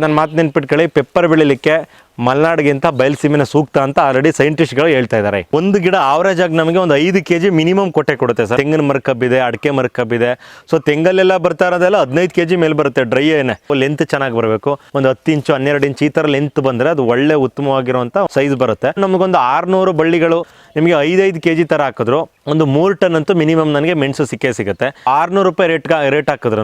ನನ್ನ ಮಾತು ನೆನ್ಪಿಟ್ಕೊಳ್ಳಿ ಪೆಪ್ಪರ್ ಬೆಳಿಲಿಕ್ಕೆ ಮಲೆನಾಡಿಗಿಂತ ಬಯಲುಸೀಮೆನ ಸೂಕ್ತ ಅಂತ ಆಲ್ರೆಡಿ ಸೈಂಟಿಸ್ಟ್ಗಳು ಹೇಳ್ತಾ ಇದ್ದಾರೆ. ಒಂದು ಗಿಡ ಆವರೇಜ್ ಆಗಿ ನಮಗೆ ಒಂದು ಐದು ಕೆ ಜಿ ಮಿನಿಮಮ್ ಕೊಟ್ಟೆ ಕೊಡುತ್ತೆ ಸರ್. ತೆಂಗಿನ ಮರ ಕಬ್ಬಿದೆ ಅಡಿಕೆ ಮರ ಕಬ್ಬಿದೆ ಸೊ ತೆಂಗಲ್ಲೆಲ್ಲ ಬರ್ತಾ ಇರೋದೆಲ್ಲ ಹದಿನೈದು ಕೆ ಜಿ ಮೇಲೆ ಬರುತ್ತೆ ಡ್ರೈ ಏನೇ. ಲೆಂತ್ ಚೆನ್ನಾಗಿ ಬರಬೇಕು. ಒಂದು ಹತ್ತು ಇಂಚು, ಹನ್ನೆರಡು ಇಂಚು ಈ ಥರ ಲೆಂತ್ ಬಂದರೆ ಅದು ಒಳ್ಳೆ ಉತ್ತಮವಾಗಿರುವಂಥ ಸೈಜ್ ಬರುತ್ತೆ. ನಮಗೊಂದು ಆರುನೂರು ಬಳ್ಳಿಗಳು ನಿಮಗೆ ಐದೈದು ಕೆ ಜಿ ಥರ ಹಾಕಿದ್ರು. ಒಂದು ಮೂರು ಟನ್ ಅಂತೂ ಮಿನಿಮಮ್ ನನಗೆ ಮೆಣಸು ಸಿಕ್ಕೇ ಸಿಗುತ್ತೆ. ಆರುನೂರು ರೂಪಾಯಿ ರೇಟ್ ರೇಟ್ ಹಾಕಿದ್ರು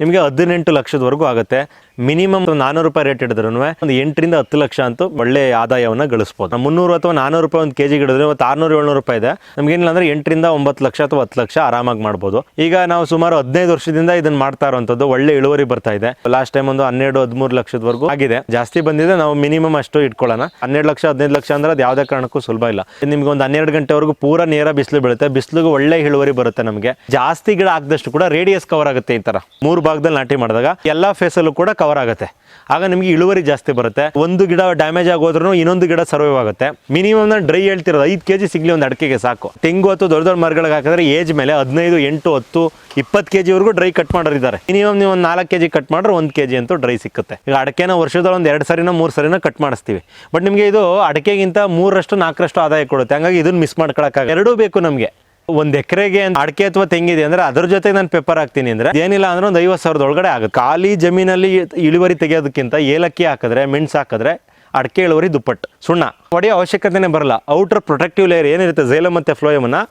ನಿಮಗೆ ಹದಿನೆಂಟು ಲಕ್ಷದವರೆಗೂ ಆಗುತ್ತೆ. ಮಿನಿಮಮ್ ನಾನ್ನೂರು ರೂಪಾಯಿ ರೇಟ್ ಹಿಡಿದ್ರು ಒಂದು ಎಂಟರಿಂದ ಹತ್ತು ಲಕ್ಷ ಅಂತೂ ಒಳ್ಳೆ ಆದಾಯವನ್ನು ಗಳಿಸ್ಬೋದು. ಮುನ್ನೂರು ಅಥವಾ ನಾನ್ನೂರು ರೂಪಾಯಿ ಒಂದು ಕೆ ಜಿ ಹಿಡಿದ್ರೆ ಇವತ್ತು ಆರುನೂರು ಏಳ್ನೂರು ರೂಪಾಯಿ ಇದೆ. ನಮಗೇನಿಲ್ಲ ಅಂದ್ರೆ ಎಂಟರಿಂದ ಒಂಬತ್ತು ಲಕ್ಷ ಅಥವಾ ಹತ್ತು ಲಕ್ಷ ಆರಾಮಾಗಿ ಮಾಡ್ಬೋದು. ಈಗ ನಾವು ಸುಮಾರು ಹದಿನೈದು ವರ್ಷದಿಂದ ಇದನ್ನ ಮಾಡ್ತಾ ಇರುವಂಥದ್ದು ಒಳ್ಳೆ ಇಳುವರಿ ಬರ್ತಾ ಇದೆ. ಲಾಸ್ಟ್ ಟೈಮ್ ಒಂದು ಹನ್ನೆರಡು ಹದಿಮೂರು ಲಕ್ಷದವರೆಗೂ ಆಗಿದೆ. ಜಾಸ್ತಿ ಬಂದಿದೆ, ನಾವು ಮಿನಿಮಮ್ ಅಷ್ಟು ಇಟ್ಕೊಳ್ಳೋಣ. ಹನ್ನೆರಡು ಲಕ್ಷ, ಹದಿನೈದು ಲಕ್ಷ ಅಂದ್ರೆ ಅದು ಯಾವುದೇ ಕಾರಣಕ್ಕೂ ಸುಲಭ ಇಲ್ಲ. ನಿಮ್ಗೆ ಒಂದು ಹನ್ನೆರಡು ಗಂಟೆವರೆಗೂ ಪೂರ ನೇರ ಬಿಸಿಲು ಬೀಳುತ್ತೆ ಬಿಸಿಲಿಗೆ ಒಳ್ಳೆ ಇಳುವರಿ ಬರುತ್ತೆ ನಮಗೆ. ಜಾಸ್ತಿ ಗಿಡ ಹಾಕಿದಷ್ಟು ಕೂಡ ರೇಡಿಯಸ್ ಕವರ್ ಆಗುತ್ತೆ ಈ ತರ. ಮೂರು ಭಾಗದಲ್ಲಿ ನಾಟಿ ಮಾಡಿದಾಗ ಎಲ್ಲಾ ಫೇಸಲ್ಲೂ ಕೂಡ ಕವರ್ ಆಗುತ್ತೆ. ಆಗ ನಿಮಗೆ ಇಳುವರಿ ಜಾಸ್ತಿ ಬರುತ್ತೆ. ಒಂದು ಗಿಡ ಡ್ಯಾಮೇಜ್ ಆಗೋದ್ರೂ ಇನ್ನೊಂದು ಗಿಡ ಸರ್ವೈವ್ ಆಗುತ್ತೆ. ಮಿನಿಮಮ್ ನಾನು ಡ್ರೈ ಹೇಳ್ತಿರೋದು ಐದು ಕೆಜಿ ಸಿಗಲಿ ಒಂದು ಅಡಿಕೆಗೆ ಸಾಕು. ತೆಂಗು ಅಥವಾ ದೊಡ್ಡ ದೊಡ್ಡ ಮರಗಳಿಗೆ ಹಾಕಿದ್ರೆ ಏಜ್ ಮೇಲೆ ಹದಿನೈದು, ಎಂಟು, ಹತ್ತು, ಇಪ್ಪತ್ತು ಕೆ ಜಿವರೆಗೂ ಡ್ರೈ ಕಟ್ ಮಾಡೋರಿದ್ದಾರೆ ಮಿನಿಮಮ್ ನೀವು ಒಂದು ನಾಲ್ಕು ಕೆ ಜಿ ಕಟ್ ಮಾಡಿದ್ರೆ ಒಂದು ಕೆ ಜಿ ಅಂತೂ ಡ್ರೈ ಸಿಕ್ಕುತ್ತೆ. ಈಗ ಅಡಕೆನ ವರ್ಷದಲ್ಲಿ ಒಂದು ಎರಡು ಸರಿನ ಮೂರು ಸರಿನ ಕಟ್ ಮಾಡಿಸ್ತೀವಿ. ಬಟ್ ನಿಮಗೆ ಇದು ಅಡಕೆಗಿಂತ ಮೂರರಷ್ಟು ನಾಲ್ಕರಷ್ಟು ಆದಾಯ ಕೊಡುತ್ತೆ. ಹಂಗಾಗಿ ಇದನ್ನ ಮಿಸ್ ಮಾಡ್ಕೊಳಕ್ಕಾಗ ಎರಡೂ ಬೇಕು ನಮಗೆ. ಒಂದು ಎಕರೆಗೆ ಅಡಿಕೆ ಅಥವಾ ತೆಂಗಿದೆ ಅಂದ್ರೆ ಅದ್ರ ಜೊತೆ ನಾನು ಪೆಪ್ಪರ್ ಹಾಕ್ತೀನಿ ಅಂದ್ರೆ ಏನಿಲ್ಲ ಅಂದ್ರೆ ಒಂದು ಐವತ್ತು ಸಾವಿರದ ಒಳಗಡೆ ಆಗುತ್ತೆ. ಖಾಲಿ ಜಮೀನಲ್ಲಿ ಇಳುವರಿ ತೆಗೆಯೋದಕ್ಕಿಂತ ಏಲಕ್ಕಿ ಹಾಕಿದ್ರೆ ಮೆಣಸು ಹಾಕಿದ್ರೆ ಅಡಿಕೆ ಇಳುವರಿ ದುಪ್ಪಟ್ಟು. ಸುಣ್ಣ. ಹೊಡೆಯೋ ಅವಶ್ಯಕತೆನೇ ಬರಲ್ಲ. ಔಟರ್ ಪ್ರೊಟೆಕ್ಟಿವ್ ಲೇಯರ್ ಏನಿರುತ್ತೆ ಝೈಲಮ್ ಮತ್ತು ಫ್ಲೋಯಮನ್ನು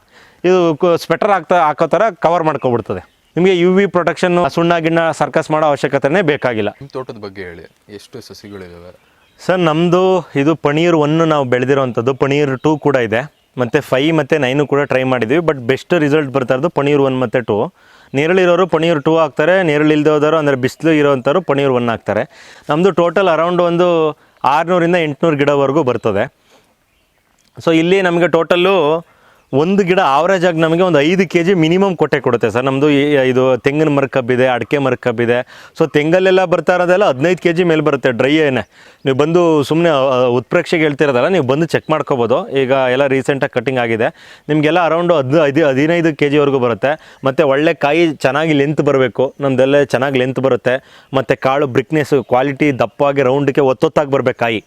ಇದು ಸ್ವೆಟರ್ ಹಾಕ್ತಾ ಹಾಕೋ ಥರ ಕವರ್ ಮಾಡ್ಕೊಬಿಡ್ತದೆ. ನಿಮಗೆ ಯು ವಿ ಪ್ರೊಟೆಕ್ಷನ್ ಸುಣ್ಣ ಗಿಣ್ಣ ಸರ್ಕಸ್ ಮಾಡೋ ಅವಶ್ಯಕತೆನೇ ಬೇಕಾಗಿಲ್ಲ. ತೋಟದ ಬಗ್ಗೆ ಹೇಳಿ. ಎಷ್ಟು ಸಸಿಗಳಿವೆ ಸರ್ ನಮ್ಮದು ಇದು ಪನೀರ್ ಒನ್ ನಾವು ಬೆಳೆದಿರೋವಂಥದ್ದು ಪನೀರ್ ಟೂ ಕೂಡ ಇದೆ. ಮತ್ತು ಫೈ ಮತ್ತು ನೈನು ಕೂಡ ಟ್ರೈ ಮಾಡಿದ್ವಿ ಬಟ್ ಬೆಸ್ಟ್ ರಿಸಲ್ಟ್ ಬರ್ತಾ ಇರೋದು ಪನೀರ್ ಒನ್ ಮತ್ತು ಟೂ ನೇರಳಿರೋರು ಪನೀರ್ ಟೂ ಹಾಕ್ತಾರೆ ನೀರಳಿಲ್ದೇ ಹೋದವರು ಅಂದರೆ ಬಿಸಿಲು ಇರೋವಂಥವ್ರು ಪನೀರ್ ಒನ್ ಹಾಕ್ತಾರೆ. ನಮ್ಮದು ಟೋಟಲ್ ಅರೌಂಡ್ ಒಂದು ಆರುನೂರಿಂದ ಎಂಟುನೂರು ಗಿಡವರೆಗೂ ಬರ್ತದೆ. ಸೊ ಇಲ್ಲಿ ನಮಗೆ ಟೋಟಲ್ಲು ಒಂದು ಗಿಡ ಆವ್ರೇಜ್ ಆಗಿ ನಮಗೆ ಒಂದು ಐದು ಕೆ ಜಿ ಮಿನಿಮಮ್ ಕೊಟ್ಟೆ ಕೊಡುತ್ತೆ ಸರ್. ನಮ್ಮದು ಇದು ತೆಂಗಿನ ಮರ ಕಬ್ಬಿದೆ ಅಡಿಕೆ ಮರ ಕಬ್ಬಿದೆ ಸೊ ತೆಂಗಲ್ಲೆಲ್ಲ ಬರ್ತಾ ಇರೋದೆಲ್ಲ ಹದಿನೈದು ಕೆ ಜಿ ಮೇಲೆ ಬರುತ್ತೆ ಡ್ರೈ ಏನೇ. ನೀವು ಬಂದು ಸುಮ್ಮನೆ ಉತ್ಪ್ರೇಕ್ಷೆಗೆ ಹೇಳ್ತಿರೋದಲ್ಲ, ನೀವು ಬಂದು ಚೆಕ್ ಮಾಡ್ಕೋಬೋದು. ಈಗ ಎಲ್ಲ ರೀಸೆಂಟಾಗಿ ಕಟಿಂಗ್ ಆಗಿದೆ. ನಿಮಗೆಲ್ಲ ಅರೌಂಡು ಹದ್ ಐದು, ಹದಿನೈದು ಕೆ ಜಿವರೆಗೂ ಬರುತ್ತೆ. ಮತ್ತು ಒಳ್ಳೆ ಕಾಯಿ ಚೆನ್ನಾಗಿ ಲೆಂತ್ ಬರಬೇಕು. ನಮ್ಮದೆಲ್ಲ ಚೆನ್ನಾಗಿ ಲೆಂತ್ ಬರುತ್ತೆ. ಮತ್ತು ಕಾಳು ಬ್ರಿಕ್ನೆಸ್ ಕ್ವಾಲಿಟಿ ದಪ್ಪವಾಗಿ ರೌಂಡ್ಗೆ ಒತ್ತೊತ್ತಾಗಿ ಬರಬೇಕು ಕಾಯಿ.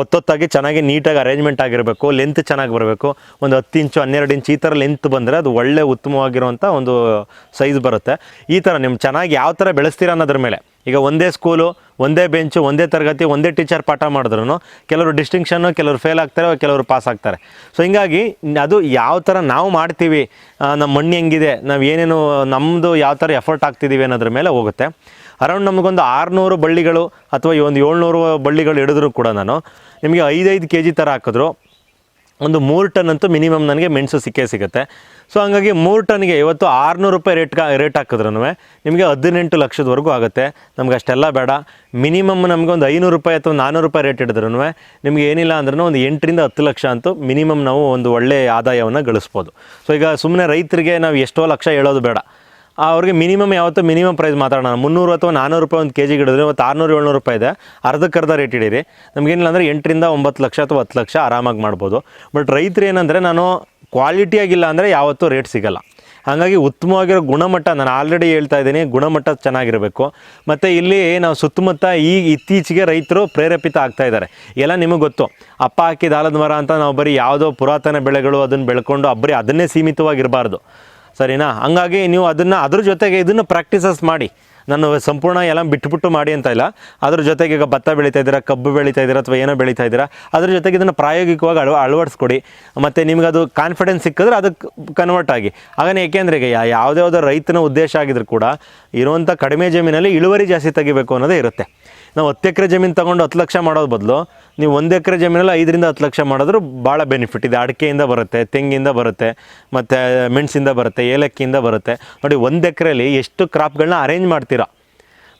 ಒತ್ತೊತ್ತಾಗಿ ಚೆನ್ನಾಗಿ ನೀಟಾಗಿ ಅರೇಂಜ್ಮೆಂಟ್ ಆಗಿರಬೇಕು ಲೆಂತ್ ಚೆನ್ನಾಗಿ ಬರಬೇಕು. ಒಂದು ಹತ್ತು ಇಂಚು, ಹನ್ನೆರಡು ಇಂಚು ಈ ಥರ ಲೆಂತ್ ಬಂದರೆ ಅದು ಒಳ್ಳೆ ಉತ್ತಮವಾಗಿರುವಂಥ ಒಂದು ಸೈಜ್ ಬರುತ್ತೆ. ಈ ಥರ ನಿಮ್ಮ ಚೆನ್ನಾಗಿ ಯಾವ ಥರ ಬೆಳೆಸ್ತೀರ ಅನ್ನೋದ್ರ ಮೇಲೆ. ಈಗ ಒಂದೇ ಸ್ಕೂಲು ಒಂದೇ ಬೆಂಚು ಒಂದೇ ತರಗತಿ, ಒಂದೇ ಟೀಚರ್ ಪಾಠ ಮಾಡಿದ್ರು ಕೆಲವರು ಡಿಸ್ಟಿಂಕ್ಷನ್ನು ಕೆಲವರು ಫೇಲ್ ಆಗ್ತಾರೆ, ಕೆಲವರು ಪಾಸ್ ಆಗ್ತಾರೆ. ಸೊ ಹಿಂಗಾಗಿ ಅದು ಯಾವ ಥರ ನಾವು ಮಾಡ್ತೀವಿ ನಮ್ಮ ಮಣ್ಣು ಹೆಂಗಿದೆ, ನಾವು ಏನೇನು ನಮ್ಮದು ಯಾವ ಥರ ಎಫರ್ಟ್ ಹಾಕ್ತಿದ್ದೀವಿ ಅನ್ನೋದ್ರ ಮೇಲೆ ಹೋಗುತ್ತೆ. ಅರೌಂಡ್ ನಮಗೊಂದು ಆರುನೂರು ಬಳ್ಳಿಗಳು ಅಥವಾ ಈ ಒಂದು ಏಳ್ನೂರು ಬಳ್ಳಿಗಳು ಹಿಡಿದ್ರು ಕೂಡ ನಾನು ನಿಮಗೆ ಐದೈದು ಕೆ ಜಿ ಥರ ಹಾಕಿದ್ರು. ಒಂದು ಮೂರು ಟನ್ ಅಂತೂ ಮಿನಿಮಮ್ ನನಗೆ ಮೆಣಸು ಸಿಕ್ಕೇ ಸಿಗುತ್ತೆ. ಸೊ ಹಂಗಾಗಿ ಮೂರು ಟನ್ಗೆ ಇವತ್ತು ಆರುನೂರು ರೂಪಾಯಿ ರೇಟ್ ರೇಟ್ ಹಾಕಿದ್ರು ನಿಮಗೆ ಹದಿನೆಂಟು ಲಕ್ಷದವರೆಗೂ ಆಗುತ್ತೆ. ನಮ್ಗೆ ಅಷ್ಟೆಲ್ಲ ಬೇಡ. ಮಿನಿಮಮ್ ನಮಗೆ ಒಂದು ಐನೂರು ರೂಪಾಯಿ ಅಥವಾ ನಾನ್ನೂರು ರೂಪಾಯಿ ರೇಟ್ ಹಿಡಿದ್ರು ನಿಮಗೆ ಏನಿಲ್ಲ ಅಂದ್ರೂ ಒಂದು ಎಂಟರಿಂದ ಹತ್ತು ಲಕ್ಷ ಅಂತೂ ಮಿನಿಮಮ್ ನಾವು ಒಂದು ಒಳ್ಳೆಯ ಆದಾಯವನ್ನು ಗಳಿಸ್ಬೋದು. ಸೊ ಈಗ ಸುಮ್ಮನೆ ರೈತರಿಗೆ ನಾವು ಎಷ್ಟೋ ಲಕ್ಷ ಹೇಳೋದು ಬೇಡ. ಅವ್ರಿಗೆ ಮಿನಿಮಮ್ ಯಾವತ್ತೂ ಮಿನಿಮಮ್ ಪ್ರೈಸ್ ಮಾತಾಡೋಣ. ಮುನ್ನೂರು ಅಥವಾ ನಾನ್ನೂರು ರೂಪಾಯಿ ಒಂದು ಕೆ ಜಿಗೆ ಹಿಡಿದ್ರೆ ಇವತ್ತು ಆರುನೂರು, ಏಳ್ನೂರು ರೂಪಾಯಿ ಇದೆ. ಅರ್ಧಕ್ಕರ್ಧ ರೇಟ್ ಇಡೀರಿ ನಮಗೇನಿಲ್ಲ ಅಂದರೆ ಎಂಟರಿಂದ ಒಂಬತ್ತು ಲಕ್ಷ ಅಥವಾ ಹತ್ತು ಲಕ್ಷ ಆರಾಮಾಗಿ ಮಾಡ್ಬೋದು. ಬಟ್ ರೈತರು ಏನಂದರೆ ನಾನು ಕ್ವಾಲಿಟಿಯಾಗಿಲ್ಲ ಅಂದರೆ ಯಾವತ್ತೂ ರೇಟ್ ಸಿಗಲ್ಲ. ಹಾಗಾಗಿ ಉತ್ತಮವಾಗಿರೋ ಗುಣಮಟ್ಟ ನಾನು ಆಲ್ರೆಡಿ ಹೇಳ್ತಾ ಇದ್ದೀನಿ. ಗುಣಮಟ್ಟ ಚೆನ್ನಾಗಿರಬೇಕು. ಮತ್ತು ಇಲ್ಲಿ ನಾವು ಸುತ್ತಮುತ್ತ ಈ ಇತ್ತೀಚೆಗೆ ರೈತರು ಪ್ರೇರೇಪಿತ ಆಗ್ತಾ ಇದ್ದಾರೆ. ಎಲ್ಲ ನಿಮಗೆ ಗೊತ್ತು. ಅಪ್ಪ ಹಾಕಿದ ಆಲದ ಮರ ಅಂತ ನಾವು ಬರೀ ಯಾವುದೋ ಪುರಾತನ ಬೆಳೆಗಳು ಅದನ್ನು ಬೆಳ್ಕೊಂಡು ಬರೀ ಅದನ್ನೇ ಸೀಮಿತವಾಗಿರಬಾರ್ದು. ಸರಿನಾ? ಹಂಗಾಗಿ ನೀವು ಅದನ್ನು ಅದ್ರ ಜೊತೆಗೆ ಇದನ್ನು ಪ್ರಾಕ್ಟೀಸಸ್ ಮಾಡಿ. ನಾನು ಸಂಪೂರ್ಣ ಎಲ್ಲ ಬಿಟ್ಬಿಟ್ಟು ಮಾಡಿ ಅಂತ ಇಲ್ಲ. ಅದ್ರ ಜೊತೆಗೆ ಈಗ ಭತ್ತ ಬೆಳೀತಾ ಇದ್ದೀರಾ, ಕಬ್ಬು ಬೆಳೀತಾ ಇದ್ದೀರಾ ಅಥವಾ ಏನೋ ಬೆಳೀತಾ ಇದ್ದೀರಾ, ಅದ್ರ ಜೊತೆಗೆ ಇದನ್ನು ಪ್ರಾಯೋಗಿಕವಾಗಿ ಅಳವ ಅಳವಡಿಸ್ಕೊಡಿ. ಮತ್ತು ನಿಮ್ಗೆ ಅದು ಕಾನ್ಫಿಡೆನ್ಸ್ ಸಿಕ್ಕಿದ್ರೆ ಅದಕ್ಕೆ ಕನ್ವರ್ಟ್ ಆಗಿ. ಹಾಗನೇ ಏಕೆಂದರೆ ಈಗ ಯಾವುದೇ ಯಾವುದೋ ರೈತನ ಉದ್ದೇಶ ಆಗಿದ್ರು ಕೂಡ ಇರುವಂಥ ಕಡಿಮೆ ಜಮೀನಲ್ಲಿ ಇಳುವರಿ ಜಾಸ್ತಿ ತೆಗಿಬೇಕು ಅನ್ನೋದೇ ಇರುತ್ತೆ. ನಾವು ಹತ್ತು ಎಕರೆ ಜಮೀನು ತೊಗೊಂಡು ಹತ್ತು ಲಕ್ಷ ಮಾಡೋದು ಬದಲು ನೀವು ಒಂದು ಎಕರೆ ಜಮೀನಲ್ಲಿ ಐದರಿಂದ ಹತ್ತು ಲಕ್ಷ ಮಾಡಿದ್ರೂ ಭಾಳ ಬೆನಿಫಿಟ್ ಇದೆ ಅಡಿಕೆಯಿಂದ ಬರುತ್ತೆ, ತೆಂಗಿಂದ ಬರುತ್ತೆ, ಮತ್ತು ಮೆಣಸಿಂದ ಬರುತ್ತೆ, ಏಲಕ್ಕಿಯಿಂದ ಬರುತ್ತೆ. ನೋಡಿ, ಒಂದು ಎಕರೆಯಲ್ಲಿ ಎಷ್ಟು ಕ್ರಾಪ್ಗಳನ್ನ ಅರೇಂಜ್ ಮಾಡ್ತೀರಾ?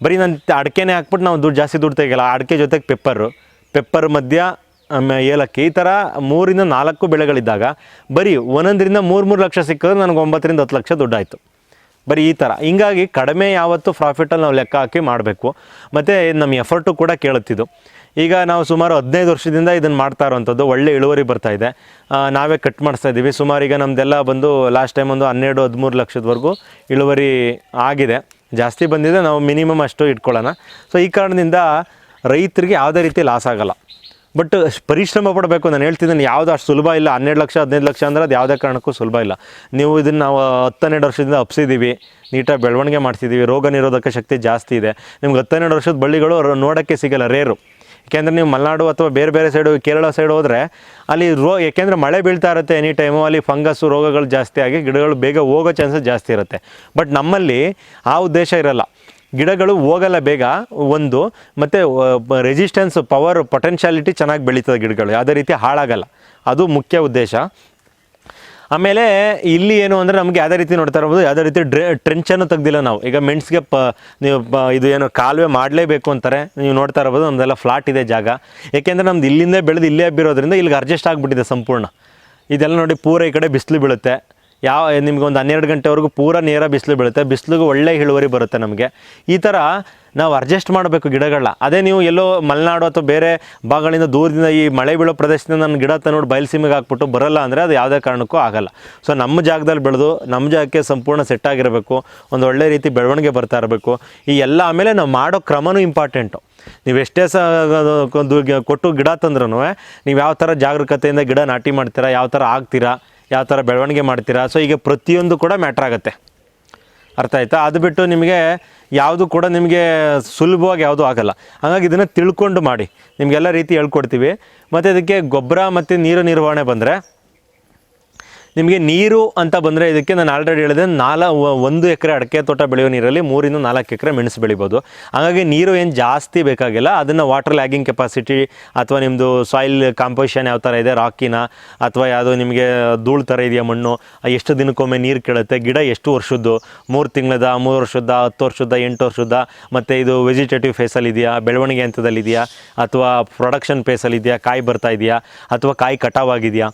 ಬರೀ ನಾನು ಅಡಿಕೆನೇ ಹಾಕ್ಬಿಟ್ಟು ನಾವು ದುಡ್ಡು ಜಾಸ್ತಿ ದುಡ್ಡು ತೆಗಿಲ್ಲ ಅಡಿಕೆ ಜೊತೆಗೆ ಪೆಪ್ಪರು ಪೆಪ್ಪರ್ ಮಧ್ಯ ಏಲಕ್ಕಿ, ಈ ಥರ ಮೂರಿಂದ ನಾಲ್ಕು ಬೆಳೆಗಳಿದ್ದಾಗ ಬರೀ ಒಂದೊಂದರಿಂದ ಮೂರು ಮೂರು ಲಕ್ಷ ಸಿಕ್ಕಿದ್ರೆ ನನಗೆ ಒಂಬತ್ತರಿಂದ ಹತ್ತು ಲಕ್ಷ ದುಡ್ಡಾಯಿತು ಬರೀ ಈ ಥರ ಹಿಂಗಾಗಿ ಕಡಿಮೆ ಯಾವತ್ತು ಪ್ರಾಫಿಟಲ್ಲಿ ನಾವು ಲೆಕ್ಕ ಹಾಕಿ ಮಾಡಬೇಕು. ಮತ್ತು ನಮ್ಮ ಎಫರ್ಟು ಕೂಡ ಕೇಳುತ್ತಿದ್ದು. ಈಗ ನಾವು ಸುಮಾರು ಹದಿನೈದು ವರ್ಷದಿಂದ ಇದನ್ನು ಮಾಡ್ತಾ ಇರೋವಂಥದ್ದು ಒಳ್ಳೆ ಇಳುವರಿ ಬರ್ತಾ ಇದೆ. ನಾವೇ ಕಟ್ ಮಾಡಿಸ್ತಾ ಇದ್ದೀವಿ ಸುಮಾರು ಈಗ ನಮ್ಮದೆಲ್ಲ ಬಂದು ಲಾಸ್ಟ್ ಟೈಮ್ ಒಂದು ಹನ್ನೆರಡು, ಹದಿಮೂರು ಲಕ್ಷದವರೆಗೂ ಇಳುವರಿ ಆಗಿದೆ. ಜಾಸ್ತಿ ಬಂದಿದೆ. ನಾವು ಮಿನಿಮಮ್ ಅಷ್ಟು ಇಟ್ಕೊಳ್ಳೋಣ. ಸೊ ಈ ಕಾರಣದಿಂದ ರೈತರಿಗೆ ಯಾವುದೇ ರೀತಿ ಲಾಸ್ ಆಗಲ್ಲ. ಬಟ್ ಪರಿಶ್ರಮ ಪಡಬೇಕು. ನಾನು ಹೇಳ್ತಿದ್ದೀನಿ ಯಾವುದು ಅಷ್ಟು ಸುಲಭ ಇಲ್ಲ. ಹನ್ನೆರಡು ಲಕ್ಷ, ಹದಿನೈದು ಲಕ್ಷ ಅಂದ್ರೆ ಅದು ಯಾವುದೇ ಕಾರಣಕ್ಕೂ ಸುಲಭ ಇಲ್ಲ. ನೀವು ಇದನ್ನು ನಾವು ಹತ್ತನ್ನೆರಡು ವರ್ಷದಿಂದ ಹಬ್ಸಿದ್ದೀವಿ ನೀಟಾಗಿ ಬೆಳವಣಿಗೆ ಮಾಡ್ತಿದ್ದೀವಿ ರೋಗ ನಿರೋಧಕ ಶಕ್ತಿ ಜಾಸ್ತಿ ಇದೆ. ನಿಮ್ಗೆ ಹತ್ತನೆರಡು ವರ್ಷದ ಬಳ್ಳಿಗಳು ನೋಡೋಕ್ಕೆ ಸಿಗಲ್ಲ, ರೇರು. ಯಾಕೆಂದರೆ ನೀವು ಮಲೆನಾಡು ಅಥವಾ ಬೇರೆ ಬೇರೆ ಸೈಡು, ಕೇರಳ ಸೈಡ್ ಹೋದರೆ ಅಲ್ಲಿ ರೋ ಯಾಕೆಂದರೆ ಮಳೆ ಬೀಳ್ತಾ ಇರುತ್ತೆ ಎನಿ ಟೈಮು ಅಲ್ಲಿ ಫಂಗಸ್, ರೋಗಗಳು ಜಾಸ್ತಿ ಆಗಿ ಗಿಡಗಳು ಬೇಗ ಹೋಗೋ ಚಾನ್ಸಸ್ ಜಾಸ್ತಿ ಇರುತ್ತೆ. ಬಟ್ ನಮ್ಮಲ್ಲಿ ಆ ಉದ್ದೇಶ ಇರಲ್ಲ. ಗಿಡಗಳು ಹೋಗಲ್ಲ ಬೇಗ, ಒಂದು, ಮತ್ತು ರೆಸಿಸ್ಟೆನ್ಸ್ ಪವರ್ ಪೊಟೆನ್ಷಿಯಾಲಿಟಿ ಚೆನ್ನಾಗಿ ಬೆಳೀತದೆ ಗಿಡಗಳು, ಯಾವುದೇ ರೀತಿ ಹಾಳಾಗಲ್ಲ. ಅದು ಮುಖ್ಯ ಉದ್ದೇಶ. ಆಮೇಲೆ ಇಲ್ಲಿ ಏನು ಅಂದರೆ ನಮಗೆ ಯಾವುದೇ ರೀತಿ ನೋಡ್ತಾ ಇರ್ಬೋದು, ಯಾವುದೇ ರೀತಿ ಡ್ರೆ ಟ್ರೆಂಚನ್ನು ತೆಗ್ದಿಲ್ಲ ನಾವು. ಈಗ ಮೆಣಸಿಗೆ ಪ, ನೀವು ಪ, ಇದು ಏನು ಕಾಲುವೆ ಮಾಡಲೇಬೇಕು ಅಂತಾರೆ, ನೀವು ನೋಡ್ತಾ ಇರ್ಬೋದು ನಮ್ಮದೆಲ್ಲ ಫ್ಲಾಟ್ ಇದೆ ಜಾಗ. ಏಕೆಂದರೆ ನಮ್ದು ಇಲ್ಲಿಂದ ಬೆಳೆದು ಇಲ್ಲೇ ಹಬ್ಬಿರೋದ್ರಿಂದ ಇಲ್ಲಿಗೆ ಅಡ್ಜಸ್ಟ್ ಆಗಿಬಿಟ್ಟಿದೆ ಸಂಪೂರ್ಣ. ಇದೆಲ್ಲ ನೋಡಿ ಪೂರ ಈ ಕಡೆ ಬಿಸಿಲು ಬೀಳುತ್ತೆ. ಯಾವ, ನಿಮ್ಗೊಂದು ಹನ್ನೆರಡು ಗಂಟೆವರೆಗೂ ಪೂರ ನೇರ ಬಿಸಿಲು ಬೀಳುತ್ತೆ, ಬಿಸಿಲಿಗೆ ಒಳ್ಳೆ ಇಳುವರಿ ಬರುತ್ತೆ ನಮಗೆ. ಈ ಥರ ನಾವು ಅಡ್ಜಸ್ಟ್ ಮಾಡಬೇಕು ಗಿಡಗಳನ್ನ. ಅದೇ ನೀವು ಎಲ್ಲೋ ಮಲೆನಾಡು ಅಥವಾ ಬೇರೆ ಭಾಗಗಳಿಂದ ದೂರದಿಂದ ಈ ಮಳೆ ಬೀಳೋ ಪ್ರದೇಶದಿಂದ ನನ್ನ ಗಿಡ ನೋಡಿ ಬಯಲುಸೀಮೆಗೆ ಹಾಕ್ಬಿಟ್ಟು ಬರಲ್ಲ ಅಂದರೆ ಅದು ಯಾವುದೇ ಕಾರಣಕ್ಕೂ ಆಗಲ್ಲ. ಸೊ ನಮ್ಮ ಜಾಗದಲ್ಲಿ ಬೆಳೆದು ನಮ್ಮ ಜಾಗಕ್ಕೆ ಸಂಪೂರ್ಣ ಸೆಟ್ ಆಗಿರಬೇಕು, ಒಂದು ಒಳ್ಳೆ ರೀತಿ ಬೆಳವಣಿಗೆ ಬರ್ತಾ ಇರಬೇಕು. ಈ ಎಲ್ಲ ಆಮೇಲೆ ನಾವು ಮಾಡೋ ಕ್ರಮನೂ ಇಂಪಾರ್ಟೆಂಟು ನೀವು ಎಷ್ಟೇ ಸಹ ಕೊಟ್ಟು ಗಿಡ ತಂದ್ರೂ ನೀವು ಯಾವ ಥರ ಜಾಗರೂಕತೆಯಿಂದ ಗಿಡ ನಾಟಿ ಮಾಡ್ತೀರಾ, ಯಾವ ಥರ ಆಗ್ತೀರಾ ಯಾವ ಥರ ಬೆಳವಣಿಗೆ ಮಾಡ್ತೀರಾ? ಸೊ ಈಗ ಪ್ರತಿಯೊಂದು ಕೂಡ ಮ್ಯಾಟ್ರ್ ಆಗುತ್ತೆ. ಅರ್ಥ ಆಯ್ತಾ? ಅದು ಬಿಟ್ಟು ನಿಮಗೆ ಯಾವುದು ಕೂಡ ನಿಮಗೆ ಸುಲಭವಾಗಿ ಯಾವುದು ಆಗಲ್ಲ. ಹಾಗಾಗಿ ಇದನ್ನು ತಿಳ್ಕೊಂಡು ಮಾಡಿ. ನಿಮಗೆಲ್ಲ ರೀತಿ ಹೇಳ್ಕೊಡ್ತೀವಿ. ಮತ್ತು ಇದಕ್ಕೆ ಗೊಬ್ಬರ ಮತ್ತು ನೀರು ನಿರ್ವಹಣೆ ಬಂದರೆ ನಿಮಗೆ ನೀರು ಅಂತ ಬಂದರೆ ಇದಕ್ಕೆ ನಾನು ಆಲ್ರೆಡಿ ಹೇಳಿದೆ, ನಾಲ ಒಂದು ಎಕರೆ ಅಡಿಕೆ ತೋಟ ಬೆಳೆಯೋ ನೀರಲ್ಲಿ ಮೂರಿಂದ ನಾಲ್ಕು ಎಕರೆ ಮೆಣಸು ಬೆಳಿಬೋದು. ಹಾಗಾಗಿ ನೀರು ಏನು ಜಾಸ್ತಿ ಬೇಕಾಗಿಲ್ಲ, ಅದನ್ನು ವಾಟರ್ ಲ್ಯಾಗಿಂಗ್ ಕೆಪಾಸಿಟಿ ಅಥವಾ ನಿಮ್ಮದು ಸಾಯಿಲ್ ಕಾಂಪೋಸಿಷನ್ ಯಾವ ಥರ ಇದೆ ರಾಕಿನ ಅಥವಾ ಯಾವುದು ನಿಮಗೆ ಧೂಳು ಥರ ಇದೆಯಾ ಮಣ್ಣು, ಎಷ್ಟು ದಿನಕ್ಕೊಮ್ಮೆ ನೀರು ಕೇಳುತ್ತೆ, ಗಿಡ ಎಷ್ಟು ವರ್ಷದ್ದು, ಮೂರು ತಿಂಗಳದ, ಮೂರು ವರ್ಷದ ಹತ್ತು ವರ್ಷದ ಎಂಟು ವರ್ಷದ ಮತ್ತು ಇದು ವೆಜಿಟೇಟಿವ್ ಫೇಸಲ್ಲಿ ಇದೆಯಾ, ಬೆಳವಣಿಗೆ ಹಂತದಲ್ಲಿದೆಯಾ ಅಥವಾ ಪ್ರೊಡಕ್ಷನ್ ಫೇಸಲ್ಲಿ ಇದೆಯಾ, ಕಾಯಿ ಬರ್ತಾ ಇದೆಯಾ, ಅಥವಾ ಕಾಯಿ ಕಟಾವಾಗಿದೆಯಾ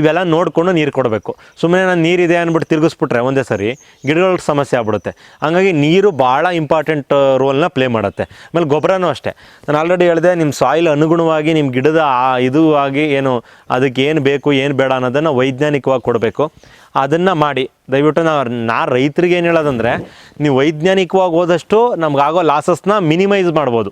ಇವೆಲ್ಲ ನೋಡಿಕೊಂಡು ನೀರು ಕೊಡಬೇಕು. ಸುಮ್ಮನೆ ನಾನು ನೀರಿದೆ ಅಂದ್ಬಿಟ್ಟು ತಿರುಗಿಸ್ಬಿಟ್ರೆ ಒಂದೇ ಸರಿ ಗಿಡಗಳ ಸಮಸ್ಯೆ ಆಗ್ಬಿಡುತ್ತೆ. ಹಾಗಾಗಿ ನೀರು ಭಾಳ ಇಂಪಾರ್ಟೆಂಟ್ ರೋಲ್ನ ಪ್ಲೇ ಮಾಡುತ್ತೆ. ಆಮೇಲೆ ಗೊಬ್ಬರನೂ ಅಷ್ಟೇ. ನಾನು ಆಲ್ರೆಡಿ ಹೇಳಿದೆ ನಿಮ್ಮ ಸಾಯಿಲ್ ಅನುಗುಣವಾಗಿ ನಿಮ್ಮ ಗಿಡದ ಆ ಇದು ಆಗಿ ಏನು ಅದಕ್ಕೆ ಏನು ಬೇಕು, ಏನು ಬೇಡ ಅನ್ನೋದನ್ನು ವೈಜ್ಞಾನಿಕವಾಗಿ ಕೊಡಬೇಕು. ಅದನ್ನು ಮಾಡಿ, ದಯವಿಟ್ಟು ನಾವು, ನಾ ರೈತರಿಗೆ ಏನು ಹೇಳೋದಂದರೆ, ನೀವು ವೈಜ್ಞಾನಿಕವಾಗಿ ಹೋದಷ್ಟು ನಮಗಾಗೋ ಲಾಸಸ್ನ ಮಿನಿಮೈಸ್ ಮಾಡ್ಬೋದು.